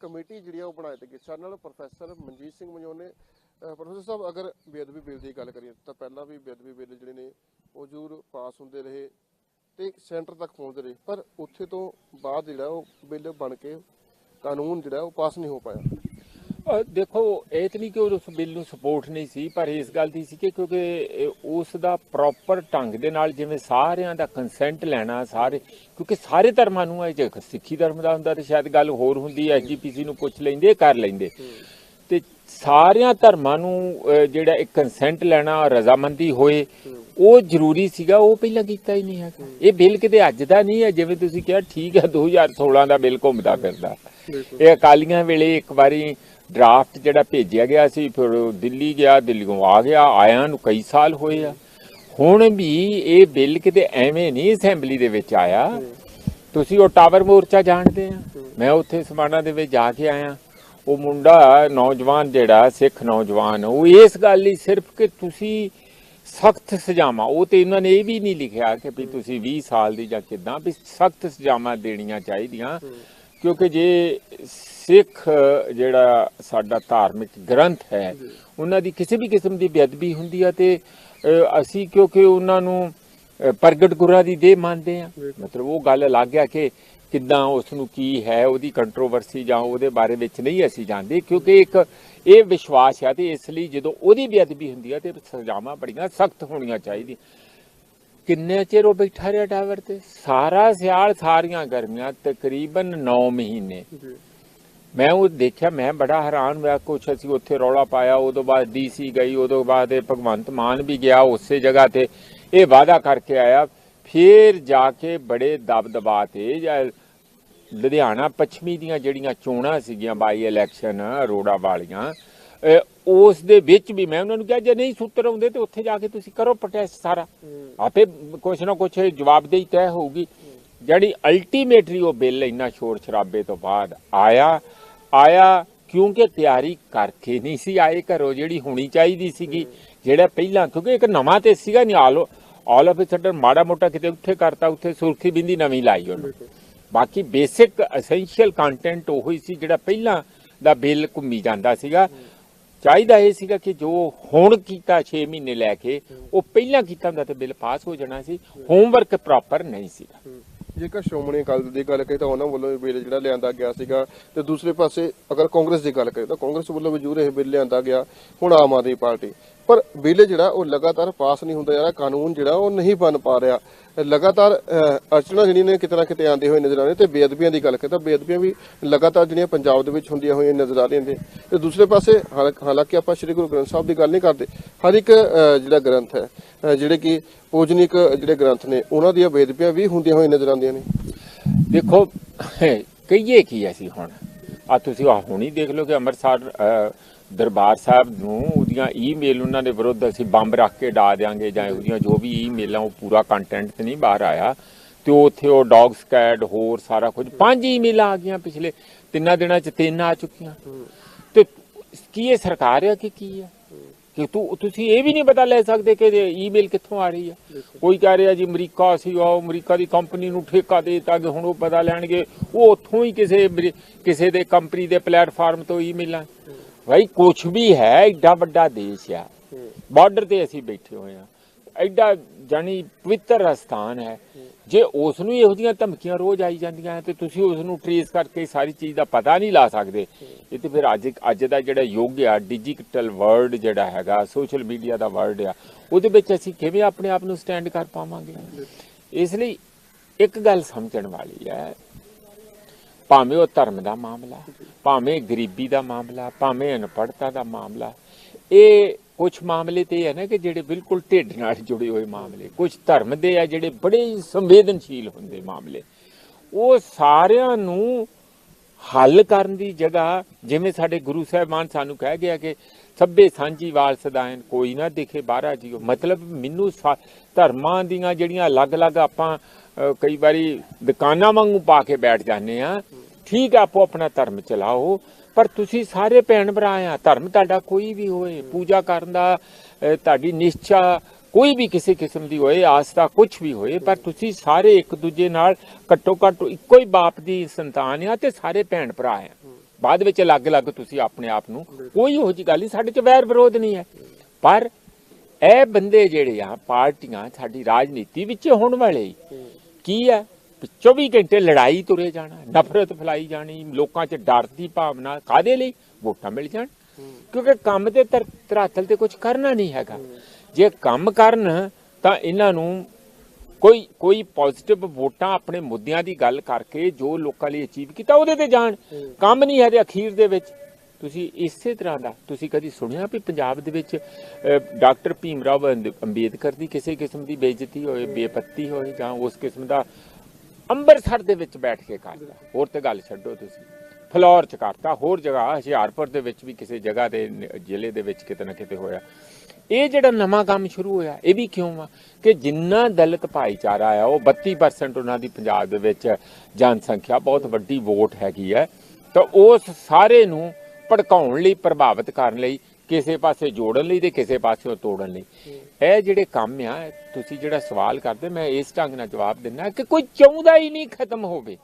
Committee ਜਿਹੜੀ ਆ ਉਹ ਬਣਾਈ ਗਈ ਸਾਡੇ ਨਾਲ ਪ੍ਰੋਫੈਸਰ ਮਨਜੀਤ ਸਿੰਘ ਮਨਜੋਨ ਨੇ ਪ੍ਰੋਫੈਸਰ ਸਾਹਿਬ, ਅਗਰ ਬੇਅਦਬੀ ਬਿੱਲ ਦੀ ਗੱਲ ਕਰੀਏ ਤਾਂ ਪਹਿਲਾਂ ਵੀ ਬੇਅਦਬੀ ਬਿੱਲ ਜਿਹੜੇ ਨੇ ਉਹ ਜ਼ਰੂਰ ਪਾਸ ਹੁੰਦੇ ਰਹੇ ਤੇ ਸੈਂਟਰ ਤੱਕ ਪਹੁੰਚਦੇ ਰਹੇ। ਪਰ ਉੱਥੇ ਤੋਂ ਬਾਅਦ ਜਿਹੜਾ ਉਹ ਬਿੱਲ ਬਣ ਕੇ ਕਾਨੂੰਨ ਜਿਹੜਾ ਉਹ ਪਾਸ ਨਹੀਂ ਹੋ ਪਾਇਆ। ਦੇਖੋ, ਇਹ ਤਾਂ ਨਹੀਂ ਕਿ ਉਸ ਬਿੱਲ ਨੂੰ ਸਪੋਰਟ ਨਹੀਂ ਸੀ, ਪਰ ਇਸ ਗੱਲ ਦੀ ਸੀ ਕਿ ਕਿਉਂਕਿ ਉਸ ਦਾ ਪ੍ਰੋਪਰ ਢੰਗ ਦੇ ਨਾਲ ਜਿਵੇਂ ਸਾਰਿਆਂ ਦਾ ਕੰਸੈਂਟ ਲੈਣਾ, ਸਾਰੇ, ਕਿਉਂਕਿ ਸਾਰੇ ਧਰਮਾਂ ਨੂੰ ਹੈ ਜੇ ਸਿੱਖੀ ਧਰਮ ਦਾ ਹੁੰਦਾ ਤੇ ਸ਼ਾਇਦ ਗੱਲ ਹੋਰ ਹੁੰਦੀ ਐਸਜੀਪੀਸੀ ਨੂੰ ਪੁੱਛ ਲੈਂਦੇ, ਕਰ ਲੈਂਦੇ। ਤੇ ਸਾਰਿਆਂ ਧਰਮਾਂ ਨੂੰ ਜਿਹੜਾ ਇੱਕ ਕੰਸੈਂਟ ਲੈਣਾ ਰਜ਼ਾਮੰਦੀ ਹੋਏ ਉਹ ਜ਼ਰੂਰੀ ਸੀਗਾ ਉਹ ਪਹਿਲਾਂ ਕੀਤਾ ਹੀ ਨਹੀਂ ਹੈਗਾ। ਇਹ ਬਿੱਲ ਕਿਤੇ ਅੱਜ ਦਾ ਨਹੀਂ ਹੈ ਜਿਵੇਂ ਤੁਸੀਂ ਕਿਹਾ ਠੀਕ ਹੈ 2016 ਦਾ ਬਿੱਲ ਘੁੰਮਦਾ ਫਿਰਦਾ। ਇਹ ਅਕਾਲੀਆਂ ਵੇਲੇ ਇੱਕ ਵਾਰੀ ਡਰਾਫਟ ਜਿਹੜਾ ਭੇਜਿਆ ਗਿਆ ਸੀ ਫਿਰ ਦਿੱਲੀ ਗਿਆ ਦਿੱਲੀੋਂ ਆ ਗਿਆ ਆਇਆਂ ਨੂੰ ਕਈ ਸਾਲ ਹੋਏ ਆ। ਹੁਣ ਵੀ ਇਹ ਬਿੱਲ ਕਿਤੇ ਐਵੇਂ ਨਹੀਂ ਅਸੈਂਬਲੀ ਦੇ ਵਿੱਚ ਆਇਆ। ਤੁਸੀਂ ਉਹ ਟਾਵਰ ਮੋਰਚਾ ਜਾਣਦੇ ਆ। ਮੈਂ ਉੱਥੇ ਸਮਾਣਾ ਦੇ ਵਿੱਚ ਜਾ ਕੇ ਆਇਆ। ਉਹ ਮੁੰਡਾ ਨੌਜਵਾਨ ਜਿਹੜਾ ਸਿੱਖ ਨੌਜਵਾਨ ਉਹ ਇਸ ਗੱਲ ਲਈ ਸਿਰਫ ਕਿ ਤੁਸੀਂ ਸਖਤ ਸਜ਼ਾਵਾਂ ਉਹ ਤੇ ਇਹਨਾਂ ਨੇ ਇਹ ਵੀ ਨਹੀਂ ਲਿਖਿਆ ਕਿ ਵੀ ਤੁਸੀਂ 20 ਸਾਲ ਦੀ ਜਾਂ ਕਿਦਾਂ ਵੀ ਸਖਤ ਸਜ਼ਾਵਾਂ ਦੇਣੀਆਂ ਚਾਹੀਦੀਆਂ। ਕਿਉਂਕਿ ਜੇ ਸਿੱਖ ਜਿਹੜਾ ਸਾਡਾ ਧਾਰਮਿਕ ਗ੍ਰੰਥ ਹੈ ਉਹਨਾਂ ਦੀ ਕਿਸੇ ਵੀ ਕਿਸਮ ਦੀ ਬੇਅਦਬੀ ਹੁੰਦੀ ਆ ਤੇ ਅਸੀਂ ਕਿਉਂਕਿ ਉਹਨਾਂ ਨੂੰ ਪ੍ਰਗਟ ਗੁਰਾਂ ਦੀ ਦੇਹ ਮੰਨਦੇ ਆ। ਮਤਲਬ ਉਹ ਗੱਲ ਅਲੱਗ ਗਿਆ ਕਿ ਕਿੱਦਾਂ ਉਸ ਨੂੰ ਕੀ ਹੈ ਉਹਦੀ ਕੰਟਰੋਵਰਸੀ ਜਾਂ ਉਹਦੇ ਬਾਰੇ ਵਿੱਚ ਨਹੀਂ ਅਸੀਂ ਜਾਣਦੇ ਕਿਉਂਕਿ ਇੱਕ ਇਹ ਵਿਸ਼ਵਾਸ ਹੈ ਤੇ ਇਸ ਲਈ ਜਦੋਂ ਉਹਦੀ ਬੇਅਦਬੀ ਹੁੰਦੀ ਹੈ ਤੇ ਸਜ਼ਾਵਾਂ ਬੜੀਆਂ ਸਖਤ ਹੋਣੀਆਂ ਚਾਹੀਦੀਆਂ। ਕਿੰਨੇ ਚਿਰ ਉਹ ਬੈਠਾ ਰਿਹਾ ਟਾਵਰ ਤੇ? ਸਾਰਾ ਸਿਆਲ ਸਾਰੀਆਂ ਗਰਮੀਆਂ ਤਕਰੀਬਨ 9 ਮਹੀਨੇ। ਮੈਂ ਉਹ ਦੇਖਿਆ ਮੈਂ ਬੜਾ ਹੈਰਾਨ ਹੋਇਆ ਕੁਛ ਅਸੀਂ ਉੱਥੇ ਰੌਲਾ ਪਾਇਆ ਉਦੋਂ ਬਾਅਦ ਡੀਸੀ ਗਈ ਉਦੋਂ ਬਾਅਦ ਇਹ ਭਗਵੰਤ ਮਾਨ ਵੀ ਗਿਆ ਉਸੇ ਜਗ੍ਹਾ ਤੇ। ਇਹ ਵਾਅਦਾ ਕਰਕੇ ਆਇਆ ਫਿਰ ਜਾ ਕੇ ਬੜੇ ਦਬਦਬਾ ਤੇ ਜਾਂ ਲੁਧਿਆਣਾ ਪੱਛਮੀ ਦੀਆਂ ਜਿਹੜੀਆਂ ਚੋਣਾਂ ਸੀਗੀਆਂ ਬਾਈ ਇਲੈਕਸ਼ਨ ਅਰੋੜਾ ਵਾਲੀਆਂ ਉਸ ਦੇ ਵਿੱਚ ਵੀ ਮੈਂ ਉਹਨਾਂ ਨੂੰ ਕਿਹਾ ਜੇ ਨਹੀਂ ਸੂਤਰ ਆਉਂਦੇ ਤੇ ਉੱਥੇ ਜਾ ਕੇ ਤੁਸੀਂ ਕਰੋ ਪ੍ਰੋਟੈਸਟ ਸਾਰਾ। ਆਪੇ ਕੁਛ ਨਾ ਕੁਛ ਜਵਾਬਦੇਹੀ ਤੈਅ ਹੋਊਗੀ। ਜਿਹੜੀ ਅਲਟੀਮੇਟਲੀ ਉਹ ਬਿੱਲ ਇੰਨਾ ਸ਼ੋਰ ਸ਼ਰਾਬੇ ਤੋਂ ਬਾਅਦ ਆਇਆ ਆਇਆ ਕਿਉਂਕਿ ਤਿਆਰੀ ਕਰਕੇ ਨਹੀਂ ਸੀ ਆਏ ਘਰੋਂ ਜਿਹੜੀ ਹੋਣੀ ਚਾਹੀਦੀ ਸੀਗੀ ਜਿਹੜਾ ਪਹਿਲਾਂ ਕਿਉਂਕਿ ਇੱਕ ਨਵਾਂ ਤੇ ਸੀਗਾ ਨਹੀਂ ਆਲ ਆਫ ਸਡਨ ਮਾੜਾ ਮੋਟਾ ਕਿਤੇ ਉੱਥੇ ਕਰਤਾ ਉੱਥੇ ਸੁਰਖੀ ਬਿੰਦੀ ਨਵੀਂ ਲਾਈ ਉਹਨੂੰ। ਬਾਕੀ ਬੇਸਿਕ ਐਸੈਂਸ਼ੀਅਲ ਕੰਟੈਂਟ ਉਹੀ ਸੀ ਜਿਹੜਾ ਪਹਿਲਾਂ ਦਾ ਬਿੱਲ ਘੁੰਮੀ ਜਾਂਦਾ ਸੀਗਾ। ਚਾਹੀਦਾ ਇਹ ਸੀਗਾ ਕਿ ਜੋ ਹੁਣ ਕੀਤਾ 6 ਮਹੀਨੇ ਲੈ ਕੇ ਉਹ ਪਹਿਲਾਂ ਕੀਤਾ ਹੁੰਦਾ ਤੇ ਬਿੱਲ ਪਾਸ ਹੋ ਜਾਣਾ ਸੀ। ਹੋਮਵਰਕ ਪ੍ਰੋਪਰ ਨਹੀਂ ਸੀਗਾ। ਜੇਕਰ ਸ਼੍ਰੋਮਣੀ ਅਕਾਲੀ ਦਲ ਦੀ ਗੱਲ ਕਰੀਏ ਤਾਂ ਉਹਨਾਂ ਵੱਲੋਂ ਇਹ ਬਿੱਲ ਜਿਹੜਾ ਲਿਆਂਦਾ ਗਿਆ ਸੀਗਾ। ਤੇ ਦੂਸਰੇ ਪਾਸੇ ਅਗਰ ਕਾਂਗਰਸ ਦੀ ਗੱਲ ਕਰੀਏ ਤਾਂ ਕਾਂਗਰਸ ਵੱਲੋਂ ਵੀ ਇਹ ਬਿੱਲ ਲਿਆਂਦਾ ਗਿਆ। ਹੁਣ ਆਮ ਆਦਮੀ ਪਾਰਟੀ ਪਰ ਬਿੱਲ ਜਿਹੜਾ ਉਹ ਲਗਾਤਾਰ ਪਾਸ ਨਹੀਂ ਹੁੰਦਾ ਯਾਰ ਕਾਨੂੰਨ ਜਿਹੜਾ ਉਹ ਨਹੀਂ ਬਣ ਪਾ ਰਿਹਾ। ਲਗਾਤਾਰ ਅਹ, ਜਿਹੜੀਆਂ ਨੇ ਕਿਤੇ ਨਾ ਕਿਤੇ ਆਉਂਦੇ ਹੋਏ ਨਜ਼ਰ ਆ ਰਹੇ ਤੇ ਬੇਅਦਬੀਆਂ ਦੀ ਗੱਲ ਕਰੀਏ ਤਾਂ ਬੇਅਦਬੀਆਂ ਵੀ ਲਗਾਤਾਰ ਜਿਹੜੀਆਂ ਪੰਜਾਬ ਦੇ ਵਿੱਚ ਹੁੰਦੀਆਂ ਹੋਈਆਂ ਨਜ਼ਰ ਆ ਰਹੀਆਂ ਨੇ। ਤੇ ਦੂਸਰੇ ਪਾਸੇ ਹਾਲਾਂਕਿ ਆਪਾਂ ਸ੍ਰੀ ਗੁਰੂ ਗ੍ਰੰਥ ਸਾਹਿਬ ਦੀ ਗੱਲ ਨਹੀਂ ਕਰਦੇ ਹਰ ਇੱਕ ਜਿਹੜਾ ਗ੍ਰੰਥ ਹੈ ਜਿਹੜੇ ਕਿ ਪੂਜਨਿਕ ਜਿਹੜੇ ਗ੍ਰੰਥ ਨੇ ਉਹਨਾਂ ਦੀਆਂ ਬੇਅਦਬੀਆਂ ਵੀ ਹੁੰਦੀਆਂ ਹੋਈਆਂ ਨਜ਼ਰ ਆਉਂਦੀਆਂ ਨੇ। ਦੇਖੋ ਕਹੀਏ ਕੀ ਅਸੀਂ ਹੁਣ? ਆ ਤੁਸੀਂ ਆ ਹੁਣੀ ਦੇਖ ਲਓ ਕਿ ਅੰਮ੍ਰਿਤਸਰ ਦਰਬਾਰ ਸਾਹਿਬ ਨੂੰ ਉਹਦੀਆਂ ਈਮੇਲ ਉਹਨਾਂ ਦੇ ਵਿਰੁੱਧ ਅਸੀਂ ਬੰਬ ਰੱਖ ਕੇ ਡਾ ਦਿਆਂਗੇ ਜਾਂ ਉਹਦੀਆਂ ਜੋ ਵੀ ਈਮੇਲਾਂ ਉਹ ਪੂਰਾ ਕੰਟੈਂਟ ਤੇ ਨਹੀਂ ਬਾਹਰ ਆਇਆ। ਤੇ ਉਹ ਉੱਥੇ ਉਹ ਡੌਗ ਸਕੈਡ ਹੋਰ ਸਾਰਾ ਕੁਝ ਪੰਜ ਈਮੇਲਾਂ ਆ ਗਈਆਂ ਪਿਛਲੇ ਤਿੰਨਾਂ ਦਿਨਾਂ ਚ ਤਿੰਨ ਆ ਚੁੱਕੀਆਂ। ਤੇ ਕੀ ਇਹ ਸਰਕਾਰ ਹੈ ਕਿ ਕੀ ਹੈ ਕਿ ਤੂੰ ਤੁਸੀਂ ਇਹ ਵੀ ਨਹੀਂ ਪਤਾ ਲੈ ਸਕਦੇ ਕਿ ਈਮੇਲ ਕਿੱਥੋਂ ਆ ਰਹੀ ਹੈ ਕੋਈ ਕਹਿ ਰਿਹਾ ਜੀ ਅਮਰੀਕਾ ਸੀ ਉਹ ਅਮਰੀਕਾ ਦੀ ਕੰਪਨੀ ਨੂੰ ਠੇਕਾ ਦੇ ਦਿੱਤਾ ਕਿ ਹੁਣ ਉਹ ਪਤਾ ਲੈਣਗੇ। ਉਹ ਉੱਥੋਂ ਹੀ ਕਿਸੇ ਕਿਸੇ ਦੇ ਕੰਪਨੀ ਦੇ ਪਲੇਟਫਾਰਮ ਤੋਂ ਈਮੇਲਾਂ ਭਾਈ ਕੁਛ ਵੀ ਹੈ ਐਡਾ ਵੱਡਾ ਦੇਸ਼ ਆ। ਬਾਰਡਰ ਤੇ ਅਸੀਂ ਬੈਠੇ ਹੋਏ ਆ। ਐਡਾ ਜਾਨੀ ਪਵਿੱਤਰ ਸਥਾਨ ਹੈ। ਜੇ ਉਸ ਨੂੰ ਇਹੋ ਜਿਹੀਆਂ ਧਮਕੀਆਂ ਰੋਜ਼ ਆਈ ਜਾਂਦੀਆਂ ਹੈ ਤੇ ਤੁਸੀਂ ਉਸ ਨੂੰ ਟ੍ਰੇਸ ਕਰਕੇ ਸਾਰੀ ਚੀਜ਼ ਦਾ ਪਤਾ ਨਹੀਂ ਲਾ ਸਕਦੇ। ਇਹ ਤੇ ਫਿਰ ਅੱਜ ਅੱਜ ਦਾ ਜਿਹੜਾ ਯੁੱਗ ਆ ਡਿਜੀਟਲ ਵਰਲਡ ਜਿਹੜਾ ਹੈਗਾ ਸੋਸ਼ਲ ਮੀਡੀਆ ਦਾ ਵਰਲਡ ਆ ਉਹਦੇ ਵਿੱਚ ਅਸੀਂ ਕਿਵੇਂ ਆਪਣੇ ਆਪ ਨੂੰ ਸਟੈਂਡ ਕਰ ਪਾਵਾਂਗੇ? ਇਸ ਲਈ ਇੱਕ ਗੱਲ ਸਮਝਣ ਵਾਲੀ ਹੈ ਭਾਵੇਂ ਉਹ ਧਰਮ ਦਾ ਮਾਮਲਾ, ਭਾਵੇਂ ਗਰੀਬੀ ਦਾ ਮਾਮਲਾ, ਭਾਵੇਂ ਅਨਪੜ੍ਹਤਾ ਦਾ ਮਾਮਲਾ, ਇਹ ਕੁਝ ਮਾਮਲੇ ਤੇ ਇਹ ਹੈ ਨਾ ਕਿ ਜਿਹੜੇ ਬਿਲਕੁਲ ਢਿੱਡ ਨਾਲ ਜੁੜੇ ਹੋਏ ਮਾਮਲੇ ਕੁਝ ਧਰਮ ਦੇ ਆ ਜਿਹੜੇ ਬੜੇ ਸੰਵੇਦਨਸ਼ੀਲ ਹੁੰਦੇ ਮਾਮਲੇ, ਉਹ ਸਾਰਿਆਂ ਨੂੰ ਹੱਲ ਕਰਨ ਦੀ ਜਗ੍ਹਾ, ਜਿਵੇਂ ਸਾਡੇ ਗੁਰੂ ਸਾਹਿਬਾਨ ਸਾਨੂੰ ਕਹਿ ਗਿਆ ਕਿ ਸਭੇ ਸਾਂਝੀ ਵਾਲ ਸਦਾਇਨ ਕੋਈ ਨਾ ਦਿਖੇ ਬਾਹਰਾ ਜੀਓ। ਮਤਲਬ ਮੈਨੂੰ ਸਾ- ਧਰਮਾਂ ਦੀਆਂ ਜਿਹੜੀਆਂ ਅਲੱਗ-ਅਲੱਗ ਆਪਾਂ ਕਈ ਵਾਰੀ ਦੁਕਾਨਾਂ ਵਾਂਗੂ ਪਾ ਕੇ ਬੈਠ ਜਾਂਦੇ ਆ ਠੀਕ ਆ, ਆਪੋ ਆਪਣਾ ਧਰਮ ਚਲਾਓ, ਪਰ ਤੁਸੀਂ ਸਾਰੇ ਭੈਣ ਭਰਾ ਆ, ਧਰਮ ਤੁਹਾਡਾ ਕੋਈ ਵੀ ਹੋਏ, ਪੂਜਾ ਕਰਨ ਦਾ ਤੁਹਾਡੀ ਨਿਸ਼ਚਾ ਕੋਈ ਵੀ ਕਿਸੇ ਕਿਸਮ ਦੀ ਹੋਏ ਆਸਥਾ ਕੁਝ ਵੀ ਹੋਏ, ਪਰ ਤੁਸੀਂ ਸਾਰੇ ਇੱਕ ਦੂਜੇ ਨਾਲ ਘੱਟੋ ਘੱਟ ਇੱਕੋ ਹੀ ਬਾਪ ਦੀ ਸੰਤਾਨ ਆ ਤੇ ਸਾਰੇ ਭੈਣ ਭਰਾ ਆ। ਬਾਅਦ ਵਿੱਚ ਅਲੱਗ-ਅਲੱਗ ਤੁਸੀਂ ਆਪਣੇ ਆਪ ਨੂੰ ਕੋਈ ਉਹੋ ਜਿਹੀ ਗੱਲ ਨਹੀਂ, ਸਾਡੇ 'ਚ ਵੈਰ ਵਿਰੋਧ ਨਹੀਂ ਹੈ। ਪਰ ਇਹ ਬੰਦੇ ਜਿਹੜੇ ਆ, ਪਾਰਟੀਆਂ ਸਾਡੀ ਰਾਜਨੀਤੀ ਵਿੱਚ ਹੋਣ ਵਾਲੇ, ਕੀ ਆ 24 ਘੰਟੇ ਲੜਾਈ ਤੁਰੇ ਜਾਣਾ, ਨਫ਼ਰਤ ਫੈਲਾਈ ਜਾਣੀ, ਲੋਕਾਂ 'ਚ ਡਰ ਦੀ ਭਾਵਨਾ ਕਾਦੇ ਲਈ? ਵੋਟਾਂ ਮਿਲ ਜਾਣ। ਕਿਉਂਕਿ ਕੰਮ ਤੇ ਧਰ- ਤੇ ਕੁਝ ਕਰਨਾ ਨਹੀਂ ਹੈਗਾ। ਜੇ ਕੰਮ ਕਰਨ, ਤਾਂ ਇਹਨਾਂ ਨੂੰ ਕੋਈ ਕੋਈ ਪੋਜ਼ਿਟਿਵ ਵੋਟਾਂ ਆਪਣੇ ਮੁੱਦਿਆਂ ਦੀ ਗੱਲ ਕਰਕੇ ਜੋ ਲੋਕਾਂ ਲਈ ਅਚੀਵ ਕੀਤਾ, ਉਹਦੇ ਤੇ ਜਾਣ। ਕੰਮ ਨਹੀਂ ਹੈ ਤੇ ਅਖੀਰ ਦੇ ਵਿੱਚ। ਤੁਸੀਂ ਇਸੇ ਤਰ੍ਹਾਂ ਦਾ, ਤੁਸੀਂ ਕਦੀ ਸੁਣਿਆ ਵੀ ਪੰਜਾਬ ਦੇ ਵਿੱਚ ਡਾਕਟਰ ਭੀਮ ਰਾਵ ਅੰਬੇਦਕਰ ਦੀ ਕਿਸੇ ਕਿਸਮ ਦੀ ਬੇਇੱਜ਼ਤੀ ਹੋਏ, ਬੇਪੱਤੀ ਹੋਏ ਜਾਂ ਉਸ ਕਿਸਮ ਦਾ ਅੰਮ੍ਰਿਤਸਰ ਦੇ ਵਿੱਚ ਬੈਠ ਕੇ ਕਰਦਾ ਹੋਰ ਤੇ ਗੱਲ ਛੱਡੋ ਤੁਸੀਂ। ਫਲੌਰ ਚ ਕਰਤਾ, ਹੋਰ ਜਗ੍ਹਾ, ਹੁਸ਼ਿਆਰਪੁਰ ਦੇ ਵਿੱਚ ਵੀ ਕਿਸੇ ਜਗ੍ਹਾ ਦੇ ਜ਼ਿਲ੍ਹੇ ਦੇ ਵਿੱਚ ਕਿਤੇ ਨਾ ਕਿਤੇ ਹੋਇਆ। ਇਹ ਜਿਹੜਾ ਨਵਾਂ ਕੰਮ ਸ਼ੁਰੂ ਹੋਇਆ, ਇਹ ਵੀ ਕਿਉਂ ਆ? ਕਿ ਜਿੰਨਾ ਦਲਿਤ ਭਾਈਚਾਰਾ ਆ, ਉਹ 32% ਉਹਨਾਂ ਦੀ ਪੰਜਾਬ ਦੇ ਵਿੱਚ ਜਨਸੰਖਿਆ ਬਹੁਤ ਵੱਡੀ ਵੋਟ ਹੈਗੀ ਹੈ, ਤਾਂ ਉਸ ਸਾਰੇ ਨੂੰ ਭੜਕਾਉਣ ਲਈ, ਪ੍ਰਭਾਵਿਤ ਕਰਨ ਲਈ ਕਿਸੇ ਪਾਸੇ ਜੋੜਨ ਲਈ ਤੇ ਕਿਸੇ ਪਾਸੇ ਤੋੜਨ ਲਈ। ਇਹ ਜਿਹੜੇ ਕੰਮ ਆ ਤੁਸੀਂ ਜਿਹੜਾ ਸਵਾਲ ਕਰਦੇ ਮੈਂ ਇਸ ਢੰਗ ਨਾਲ ਜਵਾਬ ਦਿੰਦਾ ਕਿ ਕੋਈ ਚਾਹੁੰਦਾ ਹੀ ਨਹੀਂ ਖਤਮ ਹੋਵੇ।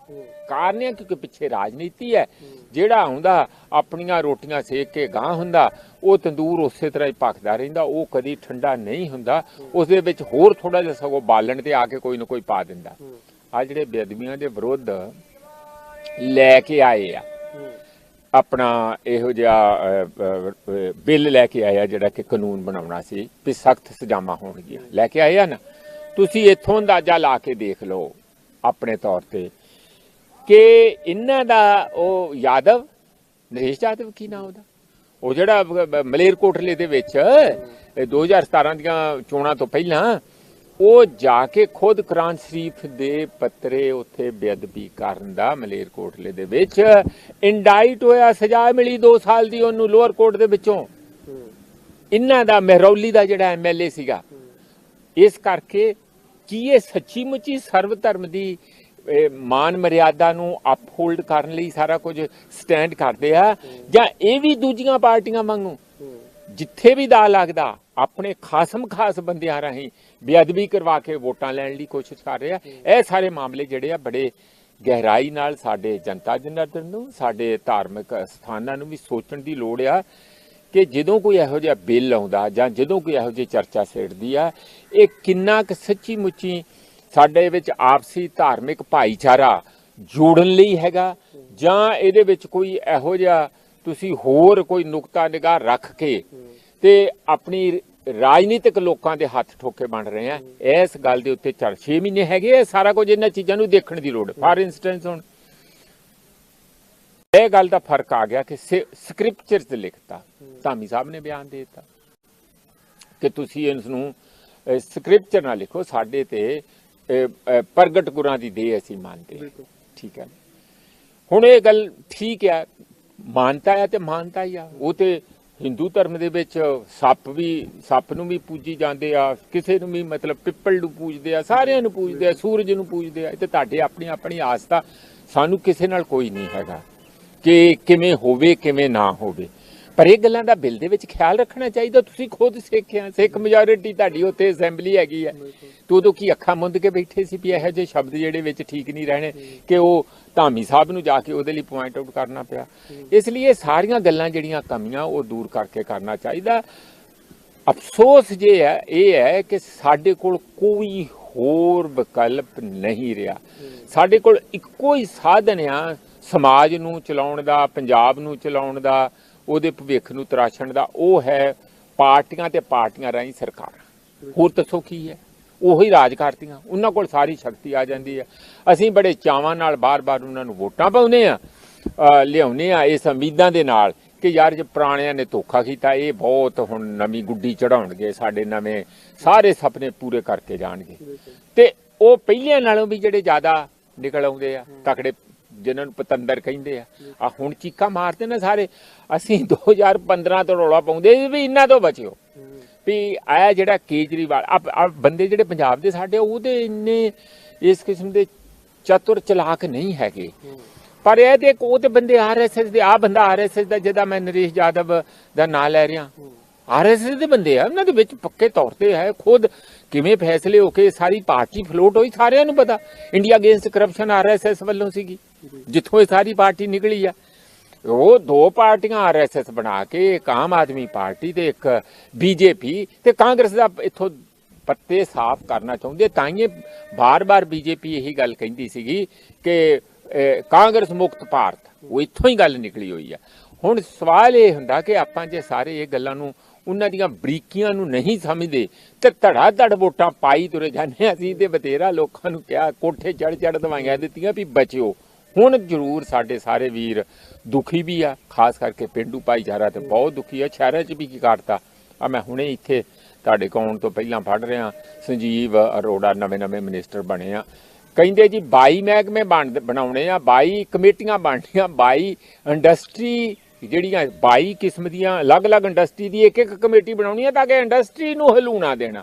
ਕਾਰਨ ਇਹ ਕਿਉਂਕਿ ਪਿੱਛੇ ਰਾਜਨੀਤੀ ਹੈ ਜਿਹੜਾ ਹੁੰਦਾ ਆਪਣੀਆਂ ਰੋਟੀਆਂ ਸੇਕ ਕੇ ਗਾਂ ਹੁੰਦਾ ਉਹ ਤੰਦੂਰ ਉਸੇ ਤਰ੍ਹਾਂ ਹੀ ਪੱਕਦਾ ਰਹਿੰਦਾ ਉਹ ਕਦੀ ਠੰਡਾ ਨਹੀਂ ਹੁੰਦਾ ਉਸ ਦੇ ਵਿੱਚ ਹੋਰ ਥੋੜਾ ਜਿਹਾ ਸਗੋਂ ਬਾਲਣ ਤੇ ਆ ਕੇ ਕੋਈ ਨਾ ਕੋਈ ਪਾ ਦਿੰਦਾ। ਆ ਜਿਹੜੇ ਬੇਅਦਬੀਆਂ ਦੇ ਵਿਰੁੱਧ ਲੈ ਕੇ ਆਏ ਆ ਆਪਣਾ ਇਹੋ ਜਿਹਾ ਬਿੱਲ ਲੈ ਕੇ ਆਇਆ ਜਿਹੜਾ ਕਿ ਕਾਨੂੰਨ ਬਣਾਉਣਾ ਸੀ ਵੀ ਸਖਤ ਸਜ਼ਾਵਾਂ ਹੋਣਗੀਆਂ। ਲੈ ਕੇ ਆਏ ਨਾ? ਤੁਸੀਂ ਇੱਥੋਂ ਅੰਦਾਜ਼ਾ ਲਾ ਕੇ ਦੇਖ ਲਓ ਆਪਣੇ ਤੌਰ ਤੇ ਕਿ ਇਹਨਾਂ ਦਾ ਉਹ ਯਾਦਵ, ਨਰੇਸ਼ ਯਾਦਵ ਕੀ ਨਾਮ ਉਹਦਾ? ਉਹ ਜਿਹੜਾ ਮਲੇਰਕੋਟਲੇ ਦੇ ਵਿੱਚ ਇਹ 2017 ਦੀਆਂ ਚੋਣਾਂ ਤੋਂ ਪਹਿਲਾਂ ਉਹ ਜਾ ਕੇ ਖੁਦ ਕੁਰਾਨ ਸ਼ਰੀਫ ਦੇ ਪੱਤਰੇ ਉੱਥੇ ਬੇਅਦਬੀ ਕਰਨ ਦਾ ਮਲੇਰਕੋਟਲੇ ਦੇ ਵਿੱਚ ਇੰਡਾਈਟ ਹੋਇਆ ਸਜ਼ਾ ਮਿਲੀ 2 ਸਾਲ ਦੀ ਉਹਨੂੰ ਲੋਅਰ ਕੋਰਟ ਦੇ ਵਿੱਚੋਂ। ਇਹਨਾਂ ਦਾ ਮਹਿਰੌਲੀ ਦਾ ਜਿਹੜਾ ਐਮਐਲਏ ਸੀਗਾ। ਇਸ ਕਰਕੇ ਕੀ ਇਹ ਸੱਚੀ ਮੁੱਚੀ ਸਰਵ ਧਰਮ ਦੀ ਇਹ, ਮਾਨ ਮਰਿਆਦਾ ਨੂੰ ਅਪਹੋਲਡ ਕਰਨ ਲਈ ਸਾਰਾ ਕੁਝ ਸਟੈਂਡ ਕਰਦੇ ਆ? ਜਾਂ ਇਹ ਵੀ ਦੂਜੀਆਂ ਪਾਰਟੀਆਂ ਵਾਂਗੂ? ਜਿੱਥੇ ਵੀ ਦਾ ਲੱਗਦਾ ਆਪਣੇ ਖਾਸਮ ਖਾਸ ਬੰਦਿਆਂ ਰਾਹੀਂ ਬੇਅਦਬੀ ਕਰਵਾ ਕੇ ਵੋਟਾਂ ਲੈਣ ਲਈ ਕੋਸ਼ਿਸ਼ ਕਰ ਰਿਹਾ। ਇਹ ਸਾਰੇ ਮਾਮਲੇ ਜਿਹੜੇ ਆ ਬੜੇ ਗਹਿਰਾਈ ਨਾਲ ਸਾਡੇ ਜਨਤਾ ਜਨਾਰਦਨ ਨੂੰ, ਸਾਡੇ ਧਾਰਮਿਕ ਸਥਾਨਾਂ ਨੂੰ ਵੀ ਸੋਚਣ ਦੀ ਲੋੜ ਆ ਕਿ ਜਦੋਂ ਕੋਈ ਇਹੋ ਜਿਹਾ ਬਿੱਲ ਆਉਂਦਾ ਜਾਂ ਜਦੋਂ ਕੋਈ ਇਹੋ ਜਿਹੀ ਚਰਚਾ ਛੇੜਦੀ ਆ, ਇਹ ਕਿੰਨਾ ਕੁ ਸੱਚੀ ਮੁੱਚੀ ਸਾਡੇ ਵਿੱਚ ਆਪਸੀ ਧਾਰਮਿਕ ਭਾਈਚਾਰਾ ਜੋੜਨ ਲਈ ਹੈਗਾ ਜਾਂ ਇਹਦੇ ਵਿੱਚ ਕੋਈ ਇਹੋ ਜਿਹਾ ਤੁਸੀਂ ਹੋਰ ਕੋਈ ਨੁਕਤਾ ਨਿਗਾਹ ਰੱਖ ਕੇ ਤੇ ਆਪਣੀ ਰਾਜਨੀਤਿਕ ਲੋਕਾਂ ਦੇ ਹੱਥ ਠੋਕੇ ਬਣ ਰਹੇ ਆ। ਇਸ ਗੱਲ ਦੇ ਉੱਤੇ ਚਰ 6 ਮਹੀਨੇ ਹੈਗੇ ਆ, ਸਾਰਾ ਕੁਝ ਇਹਨਾਂ ਚੀਜ਼ਾਂ ਨੂੰ ਦੇਖਣ ਦੀ ਲੋੜ ਫਾਰ ਇਨਸਟੈਂਸ ਹੁਣ ਇਹ ਗੱਲ ਦਾ ਫ਼ਰਕ ਆ ਗਿਆ ਕਿ ਸਕ੍ਰਿਪਚਰ 'ਚ ਲਿਖਤਾ। ਧਾਮੀ ਸਾਹਿਬ ਨੇ ਬਿਆਨ ਦੇ ਦਿੱਤਾ ਕਿ ਤੁਸੀਂ ਇਸ ਨੂੰ ਸਕ੍ਰਿਪਚਰ ਨਾਲ ਲਿਖੋ ਸਾਡੇ ਤੇ ਪ੍ਰਗਟ ਗੁਰਾਂ ਦੀ ਦੇਹ ਅਸੀਂ ਮੰਨਦੇ। ਠੀਕ ਹੈ। ਹੁਣ ਇਹ ਗੱਲ ਠੀਕ ਹੈ ਮਾਨਤਾ ਹੈ ਤੇ ਮਾਨਤਾ ਹੀ ਆ। ਉਹ ਤੇ ਹਿੰਦੂ ਧਰਮ ਦੇ ਵਿੱਚ ਸੱਪ ਵੀ, ਸੱਪ ਨੂੰ ਵੀ ਪੂਜੀ ਜਾਂਦੇ ਆ, ਕਿਸੇ ਨੂੰ ਵੀ ਮਤਲਬ ਪਿੱਪਲ ਨੂੰ ਪੂਜਦੇ ਆ, ਸਾਰਿਆਂ ਨੂੰ ਪੂਜਦੇ ਆ, ਸੂਰਜ ਨੂੰ ਪੂਜਦੇ ਆ, ਇਹ ਤੇ ਤੁਹਾਡੇ ਆਪਣੀ ਆਪਣੀ ਆਸਥਾ ਸਾਨੂੰ ਕਿਸੇ ਨਾਲ ਕੋਈ ਨਹੀਂ ਹੈਗਾ ਕਿ ਕਿਵੇਂ ਹੋਵੇ, ਕਿਵੇਂ ਨਾ ਹੋਵੇ। ਪਰ ਇਹ ਗੱਲਾਂ ਦਾ ਬਿੱਲ ਦੇ ਵਿੱਚ ਖਿਆਲ ਰੱਖਣਾ ਚਾਹੀਦਾ। ਤੁਸੀਂ ਖੁਦ ਸਿੱਖਿਆ ਸਿੱਖ ਮੈਜੋਰਿਟੀ ਤੁਹਾਡੀ ਉੱਥੇ ਅਸੈਂਬਲੀ ਹੈਗੀ ਹੈ। ਤੂੰ ਉਦੋਂ ਕੀ ਅੱਖਾਂ ਮੁੰਦ ਕੇ ਬੈਠੇ ਸੀ ਵੀ ਇਹੋ ਜਿਹੇ ਸ਼ਬਦ ਜਿਹੜੇ ਵਿੱਚ ਠੀਕ ਨਹੀਂ ਰਹਿਣੇ ਕਿ ਉਹ ਧਾਮੀ ਸਾਹਿਬ ਨੂੰ ਜਾ ਕੇ ਉਹਦੇ ਲਈ ਪੁਆਇੰਟ ਆਊਟ ਕਰਨਾ ਪਿਆ। ਇਸ ਲਈ ਇਹ ਸਾਰੀਆਂ ਗੱਲਾਂ ਜਿਹੜੀਆਂ ਕਮੀਆਂ ਉਹ ਦੂਰ ਕਰਕੇ ਕਰਨਾ ਚਾਹੀਦਾ। ਅਫਸੋਸ ਜੇ ਹੈ ਇਹ ਹੈ ਕਿ ਸਾਡੇ ਕੋਲ ਕੋਈ ਹੋਰ ਵਿਕਲਪ ਨਹੀਂ ਰਿਹਾ। ਸਾਡੇ ਕੋਲ ਇੱਕੋ ਹੀ ਸਾਧਨ ਆ। ਸਮਾਜ ਨੂੰ ਚਲਾਉਣ ਦਾ ਪੰਜਾਬ ਨੂੰ ਚਲਾਉਣ ਦਾ ਉਹਦੇ ਭਵਿੱਖ ਨੂੰ ਤਰਾਸ਼ਣ ਦਾ ਉਹ ਹੈ ਪਾਰਟੀਆਂ ਤੇ ਪਾਰਟੀਆਂ ਰਾਹੀਂ ਸਰਕਾਰ। ਹੋਰ ਦੱਸੋ ਕੀ ਹੈ? ਉਹੀ ਰਾਜ ਕਰਤੀਆਂ ਉਹਨਾਂ ਕੋਲ ਸਾਰੀ ਸ਼ਕਤੀ ਆ ਜਾਂਦੀ ਹੈ। ਅਸੀਂ ਬੜੇ ਚਾਵਾਂ ਨਾਲ ਬਾਰ-ਬਾਰ ਉਹਨਾਂ ਨੂੰ ਵੋਟਾਂ ਪਾਉਂਦੇ ਆ ਲਿਆਉਨੇ ਆ ਇਸ ਉਮੀਦਾਂ ਦੇ ਨਾਲ ਕਿ ਯਾਰ ਜੇ ਪੁਰਾਣਿਆਂ ਨੇ ਧੋਖਾ ਕੀਤਾ, ਇਹ ਬਹੁਤ ਹੁਣ ਨਵੀਂ ਗੁੱਡੀ ਚੜਾਉਣਗੇ ਸਾਡੇ ਨਵੇਂ ਸਾਰੇ ਸੁਪਨੇ ਪੂਰੇ ਕਰਕੇ ਜਾਣਗੇ। ਤੇ ਉਹ ਪਹਿਲਿਆਂ ਨਾਲੋਂ ਵੀ ਜਿਹੜੇ ਜ਼ਿਆਦਾ ਨਿਕਲ ਆਉਂਦੇ ਆ, ਤਕੜੇ ਜਿਨ੍ਹਾਂ ਨੂੰ ਪਤੰਦਰ ਕਹਿੰਦੇ ਆ। ਆ ਹੁਣ ਚੀਕਾ ਮਾਰਦੇ ਨੇ ਸਾਰੇ। ਅਸੀਂ 2015 ਤੋਂ ਰੋਲਾ ਪਾਉਂਦੇ ਸੀ ਵੀ ਇਹਨਾਂ ਤੋਂ ਬਚਿਓ। ਵੀ ਆਇਆ ਜਿਹੜਾ ਕੇਜਰੀਵਾਲ ਆ ਬੰਦੇ ਜਿਹੜੇ ਪੰਜਾਬ ਦੇ ਸਾਡੇ, ਉਹਦੇ ਇੰਨੇ ਇਸ ਕਿਸਮ ਦੇ ਚਤੁਰ ਚਲਾਕ ਨਹੀਂ ਹੈਗੇ। ਪਰ ਇਹ ਤੇ ਉਹ ਤੇ ਬੰਦੇ ਆਰਐਸਐਸ ਦੇ ਆ ਬੰਦਾ ਆਰਐਸਐਸ ਦਾ, ਜਿਹਦਾ ਮੈਂ ਨਰੇਸ਼ ਜਾਦਵ ਦਾ ਨਾਂ ਲੈ ਰਿਹਾ। ਆਰਐਸਐਸ ਦੇ ਬੰਦੇ ਆ, ਉਹਨਾਂ ਦੇ ਵਿੱਚ ਪੱਕੇ ਤੌਰ ਤੇ ਹੈ ਖੁਦ। ਕਿਵੇਂ ਫੈਸਲੇ ਹੋ ਕੇ ਸਾਰੀ ਪਾਰਟੀ ਫਲੋਟ ਹੋਈ, ਸਾਰਿਆਂ ਨੂੰ ਪਤਾ। ਇੰਡੀਆ ਅਗੇਂਸਟ ਕਰਪਸ਼ਨ ਆਰਐਸਐਸ ਵੱਲੋਂ ਸੀਗੀ। ਜਿੱਥੋਂ ਇਹ ਸਾਰੀ ਪਾਰਟੀ ਨਿਕਲੀ ਆ। ਉਹ ਦੋ ਪਾਰਟੀਆਂ ਆਰਐਸਐਸ ਬਣਾ ਕੇ, ਇੱਕ ਆਮ ਆਦਮੀ ਪਾਰਟੀ ਤੇ ਇੱਕ ਬੀਜੇਪੀ ਤੇ ਕਾਂਗਰਸ ਦਾ ਇੱਥੋਂ ਪੱਤੇ ਸਾਫ਼ ਕਰਨਾ ਚਾਹੁੰਦੇ ਤਾਂ ਹੀ ਬਾਰ-ਬਾਰ ਬੀਜੇਪੀ ਇਹੀ ਗੱਲ ਕਹਿੰਦੀ ਸੀਗੀ ਕਿ ਕਾਂਗਰਸ ਮੁਕਤ ਭਾਰਤ। ਉਹ ਇੱਥੋਂ ਹੀ ਗੱਲ ਨਿਕਲੀ ਹੋਈ ਆ। ਹੁਣ ਸਵਾਲ ਇਹ ਹੁੰਦਾ ਕਿ ਆਪਾਂ ਜੇ ਸਾਰੇ ਇਹ ਗੱਲਾਂ ਨੂੰ ਉਹਨਾਂ ਦੀਆਂ ਬਰੀਕੀਆਂ ਨੂੰ ਨਹੀਂ ਸਮਝਦੇ, ਤੇ ਧੜਾ ਧੜ ਵੋਟਾਂ ਪਾਈ ਤੁਰੇ ਜਾਂਦੇ ਹਾਂ। ਅਸੀਂ ਤੇ ਬਤੇਰਾ ਲੋਕਾਂ ਨੂੰ ਕਿਹਾ, ਕੋਠੇ ਚੜ ਚੜ ਦਵਾਈਆਂ ਦਿੱਤੀਆਂ ਵੀ ਬਚਿਓ। ਹੁਣ ਜ਼ਰੂਰ ਸਾਡੇ ਸਾਰੇ ਵੀਰ ਦੁਖੀ ਵੀ ਆ, ਖਾਸ ਕਰਕੇ ਪਿੰਡੂ ਭਾਈਚਾਰਾ ਤੇ ਬਹੁਤ ਦੁਖੀ ਆ। ਸ਼ਹਿਰਾਂ 'ਚ ਵੀ ਕੀ ਕਰਤਾ ਆ ਮੈਂ ਹੁਣੇ ਇੱਥੇ ਤੁਹਾਡੇ ਕੋਲ ਤੋਂ ਪਹਿਲਾਂ ਪੜ ਰਿਹਾ, ਸੰਜੀਵ ਅਰੋੜਾ ਨਵੇਂ ਨਵੇਂ ਮਿਨਿਸਟਰ ਬਣੇ ਆ। ਕਹਿੰਦੇ ਜੀ 22 ਮਹਿਕਮੇ ਬਣ, ਬਣਾਉਣੇ ਆ 22 ਕਮੇਟੀਆਂ ਬਣਨੀਆਂ 22 ਇੰਡਸਟਰੀ ਜਿਹੜੀਆਂ 22 ਕਿਸਮ ਦੀਆਂ, ਅਲੱਗ-ਅਲੱਗ ਇੰਡਸਟਰੀ ਦੀ ਇੱਕ ਇੱਕ ਕਮੇਟੀ ਬਣਾਉਣੀ ਆ ਤਾਂ ਕਿ ਇੰਡਸਟਰੀ ਨੂੰ ਹਲੂਣਾ ਦੇਣਾ।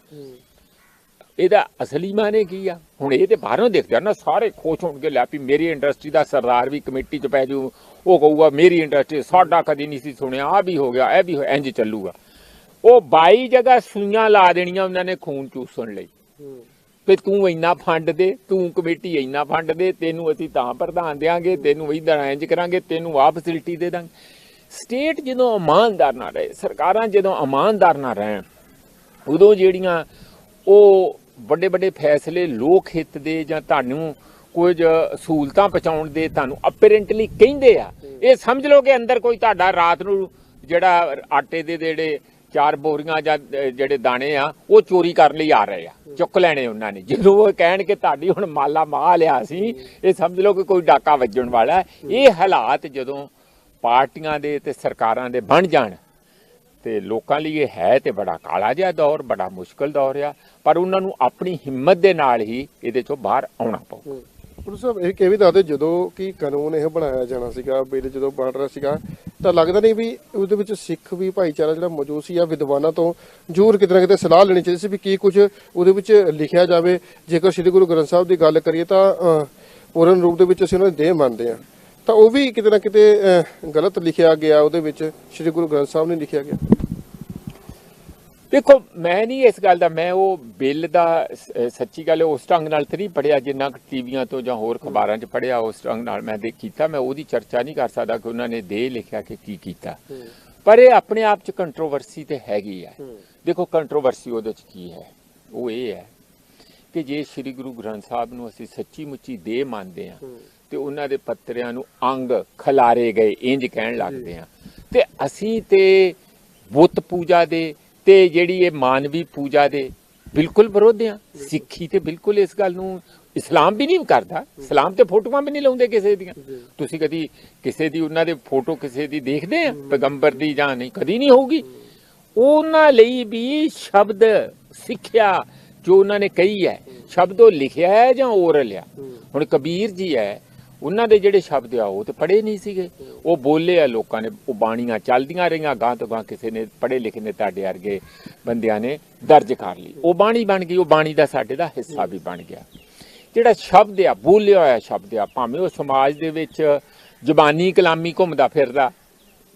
ਇਹਦਾ ਅਸਲੀ ਮਾਨੇ ਕੀ ਆ? ਹੁਣ ਇਹ ਤੇ ਬਾਹਰੋਂ ਦੇਖਦੇ ਆ ਨਾ, ਸਾਰੇ ਖੁਸ਼ ਹੋਣਗੇ ਲੈ ਵੀ ਮੇਰੀ ਇੰਡਸਟਰੀ ਦਾ ਸਰਦਾਰ ਵੀ ਕਮੇਟੀ 'ਚ ਪੈ ਜੂ। ਉਹ ਕਹੂਗਾ, ਮੇਰੀ ਇੰਡਸਟਰੀ ਸਾਡਾ ਕਦੀ ਨਹੀਂ ਸੀ ਸੁਣਿਆ ਆ ਵੀ ਹੋ ਗਿਆ, ਇਹ ਵੀ ਹੋ- ਇੰਜ ਚੱਲੂਗਾ। ਉਹ 22 ਜਗ੍ਹਾ ਸੂਈਆਂ ਲਾ ਦੇਣੀਆਂ ਉਹਨਾਂ ਨੇ ਖੂਨ ਚੂਸਣ ਲਈ। ਵੀ ਤੂੰ ਇੰਨਾ ਫੰਡ ਦੇ, ਤੂੰ ਕਮੇਟੀ ਇੰਨਾ ਫੰਡ ਦੇ, ਤੈਨੂੰ ਅਸੀਂ ਤਾਂ ਪ੍ਰਧਾਨ ਦੇਾਂਗੇ ਤੈਨੂੰ ਇਦਾਂ ਇੰਜ ਕਰਾਂਗੇ, ਤੈਨੂੰ ਆਹ ਫੈਸਿਲਿਟੀ ਦੇ ਦਾਂਗੇ। ਸਟੇਟ ਜਦੋਂ ਇਮਾਨਦਾਰ ਨਾ ਰਹੇ, ਸਰਕਾਰਾਂ ਜਦੋਂ ਇਮਾਨਦਾਰ ਨਾ ਰਹਿਣ, ਉਦੋਂ ਜਿਹੜੀਆਂ ਉਹ ਵੱਡੇ ਵੱਡੇ ਫੈਸਲੇ ਲੋਕ ਹਿੱਤ ਦੇ ਜਾਂ ਤੁਹਾਨੂੰ ਕੁਝ ਸਹੂਲਤਾਂ ਪਹੁੰਚਾਉਣ ਦੇ ਤੁਹਾਨੂੰ ਅਪਰੈਂਟਲੀ ਕਹਿੰਦੇ ਆ। ਇਹ ਸਮਝ ਲਓ ਕਿ ਅੰਦਰ ਕੋਈ ਤੁਹਾਡਾ ਰਾਤ ਨੂੰ ਜਿਹੜਾ ਆਟੇ ਦੇ ਜਿਹੜੇ ਚਾਰ ਬੋਰੀਆਂ ਜਾਂ ਜਿਹੜੇ ਦਾਣੇ ਆ, ਉਹ ਚੋਰੀ ਕਰਨ ਲਈ ਆ ਰਹੇ ਆ। ਚੁੱਕ ਲੈਣੇ ਉਹਨਾਂ ਨੇ। ਜਦੋਂ ਉਹ ਕਹਿਣ ਕਿ ਤੁਹਾਡੀ ਹੁਣ ਮਾਲਾ ਮਾਹ ਲਿਆ ਸੀ, ਇਹ ਸਮਝ ਲਓ ਕਿ ਕੋਈ ਡਾਕਾ ਵੱਜਣ ਵਾਲਾ ਇਹ ਹਾਲਾਤ ਜਦੋਂ ਪਾਰਟੀਆਂ ਦੇ ਤੇ ਸਰਕਾਰਾਂ ਦੇ ਬਣ ਜਾਣ ਤੇ ਲੋਕਾਂ ਲਈ ਇਹ ਹੈ ਤੇ ਬੜਾ ਕਾਲਾ ਜਿਹਾ ਦੌਰ, ਬੜਾ ਮੁਸ਼ਕਲ ਦੌਰ ਆ, ਪਰ ਉਹਨਾਂ ਨੂੰ ਆਪਣੀ ਹਿੰਮਤ ਦੇ ਨਾਲ ਹੀ ਇਹਦੇ ਚੋਂ ਬਾਹਰ ਆਉਣਾ ਪਊ। ਗੁਰੂ ਸਾਹਿਬ, ਇਹ ਕਿ ਵੀ ਦੱਸਦੇ, ਜਦੋਂ ਕਿ ਕਾਨੂੰਨ ਇਹ ਬਣਾਇਆ ਜਾਣਾ ਸੀਗਾ ਬਿੱਲ ਜਦੋਂ ਬਣ ਰਿਹਾ ਸੀਗਾ, ਤਾਂ ਲੱਗਦਾ ਨਹੀਂ ਵੀ ਉਹਦੇ ਵਿੱਚ ਸਿੱਖ ਵੀ ਭਾਈਚਾਰਾ ਜਿਹੜਾ ਮੌਜੂਦ ਸੀ ਜਾਂ ਵਿਦਵਾਨਾਂ ਤੋਂ ਜ਼ਰੂਰ ਕਿਤੇ ਨਾ ਕਿਤੇ ਸਲਾਹ ਲੈਣੀ ਚਾਹੀਦੀ ਸੀ ਵੀ ਕੀ ਕੁਝ ਉਹਦੇ ਵਿੱਚ ਲਿਖਿਆ ਜਾਵੇ। ਜੇਕਰ ਸ੍ਰੀ ਗੁਰੂ ਗ੍ਰੰਥ ਸਾਹਿਬ ਦੀ ਗੱਲ ਕਰੀਏ ਤਾਂ ਪੂਰਨ ਰੂਪ ਦੇ ਵਿੱਚ ਅਸੀਂ ਉਹਨਾਂ ਦੀ ਦੇਹ ਮੰਨਦੇ ਆ ਤਾਂ ਉਹ ਵੀ ਕਿਤੇ ਨਾ ਕਿਤੇ ਗਲਤ ਲਿਖਿਆ ਗਿਆ, ਉਹਦੇ ਵਿੱਚ ਸ੍ਰੀ ਗੁਰੂ ਗ੍ਰੰਥ ਸਾਹਿਬ ਨੇ ਲਿਖਿਆ ਗਿਆ। ਦੇਖੋ ਮੈਂ ਨਹੀਂ ਇਸ ਗੱਲ ਦਾ ਮੈਂ ਉਹ ਬਿੱਲ ਦਾ ਸੱਚੀ ਗੱਲ ਉਸ ਢੰਗ ਨਾਲ ਤੇ ਨਹੀਂ ਪੜਿਆ ਜਿੰਨਾ ਕੁ ਟੀਵੀਆਂ ਤੋਂ ਜਾਂ ਹੋਰ ਖਬਰਾਂ 'ਚ ਪੜਿਆ ਉਸ ਢੰਗ ਨਾਲ ਮੈਂ ਦੇਖ ਕੀਤਾ ਮੈਂ ਉਹਦੀ ਚਰਚਾ ਨਹੀਂ ਕਰ ਸਕਦਾ ਕਿ ਉਹਨਾਂ ਨੇ ਦੇ ਲਿਖਿਆ ਕਿ ਕੀ ਕੀਤਾ। ਪਰ ਇਹ ਆਪਣੇ ਆਪ 'ਚ ਕੰਟਰੋਵਰਸੀ ਤੇ ਹੈਗੀ ਹੈ। ਦੇਖੋ ਕੰਟਰੋਵਰਸੀ ਉਹਦੇ 'ਚ ਕੀ ਹੈ? ਉਹ ਇਹ ਹੈ ਕਿ ਜੇ ਸ੍ਰੀ ਗੁਰੂ ਗ੍ਰੰਥ ਸਾਹਿਬ ਨੂੰ ਅਸੀਂ ਸੱਚੀ ਮੁੱਚੀ ਦੇ ਮੰਨਦੇ ਆ ਤੇ ਉਹਨਾਂ ਦੇ ਪੱਤਰਿਆਂ ਨੂੰ ਅੰਗ ਖਲਾਰੇ ਗਏ ਇੰਜ ਕਹਿਣ ਲੱਗਦੇ ਆ ਤੇ ਅਸੀਂ ਤੇ ਬੁੱਤ ਪੂਜਾ ਦੇ ਤੇ ਜਿਹੜੀ ਇਹ ਮਾਨਵੀ ਪੂਜਾ ਦੇ ਬਿਲਕੁਲ ਵਿਰੋਧ ਆ। ਸਿੱਖੀ ਤੇ ਬਿਲਕੁਲ ਇਸ ਗੱਲ ਨੂੰ ਇਸਲਾਮ ਵੀ ਨਹੀਂ ਕਰਦਾ। ਇਸਲਾਮ ਤੇ ਫੋਟੋਆਂ ਵੀ ਨਹੀਂ ਲਾਉਂਦੇ ਕਿਸੇ ਦੀਆਂ। ਤੁਸੀਂ ਕਦੀ ਕਿਸੇ ਦੀ ਉਹਨਾਂ ਦੇ ਫੋਟੋ ਕਿਸੇ ਦੀ ਦੇਖਦੇ ਆ? ਪੈਗੰਬਰ ਦੀ ਜਾਂ ਨਹੀਂ ਕਦੀ ਨਹੀਂ ਹੋਊਗੀ। ਉਹਨਾਂ ਲਈ ਵੀ ਸ਼ਬਦ ਸਿੱਖਿਆ ਜੋ ਉਹਨਾਂ ਨੇ ਕਹੀ ਹੈ ਸ਼ਬਦ ਉਹ ਲਿਖਿਆ ਹੈ ਜਾਂ ਓਰਲ ਆ? ਹੁਣ ਕਬੀਰ ਜੀ ਹੈ ਉਹਨਾਂ ਦੇ ਜਿਹੜੇ ਸ਼ਬਦ ਆ, ਉਹ ਤੇ ਪੜ੍ਹੇ ਨਹੀਂ ਸੀਗੇ। ਉਹ ਬੋਲੇ ਆ ਲੋਕਾਂ ਨੇ, ਉਹ ਬਾਣੀਆਂ ਚੱਲਦੀਆਂ ਰਹੀਆਂ, ਗਾਂ ਤੋਂ ਗਾਂ ਕਿਸੇ ਨੇ ਪੜ੍ਹੇ ਲਿਖੇ ਨੇ ਤੁਹਾਡੇ ਵਰਗੇ ਬੰਦਿਆਂ ਨੇ ਦਰਜ ਕਰ ਲਈ। ਉਹ ਬਾਣੀ ਬਣ ਗਈ, ਉਹ ਬਾਣੀ ਦਾ ਸਾਡੇ ਦਾ ਹਿੱਸਾ ਵੀ ਬਣ ਗਿਆ। ਜਿਹੜਾ ਸ਼ਬਦ ਆ, ਬੋਲਿਆ ਹੋਇਆ ਸ਼ਬਦ ਆ, ਭਾਵੇਂ ਉਹ ਸਮਾਜ ਦੇ ਵਿੱਚ ਜ਼ਬਾਨੀ ਕਲਾਮੀ ਘੁੰਮਦਾ ਫਿਰਦਾ,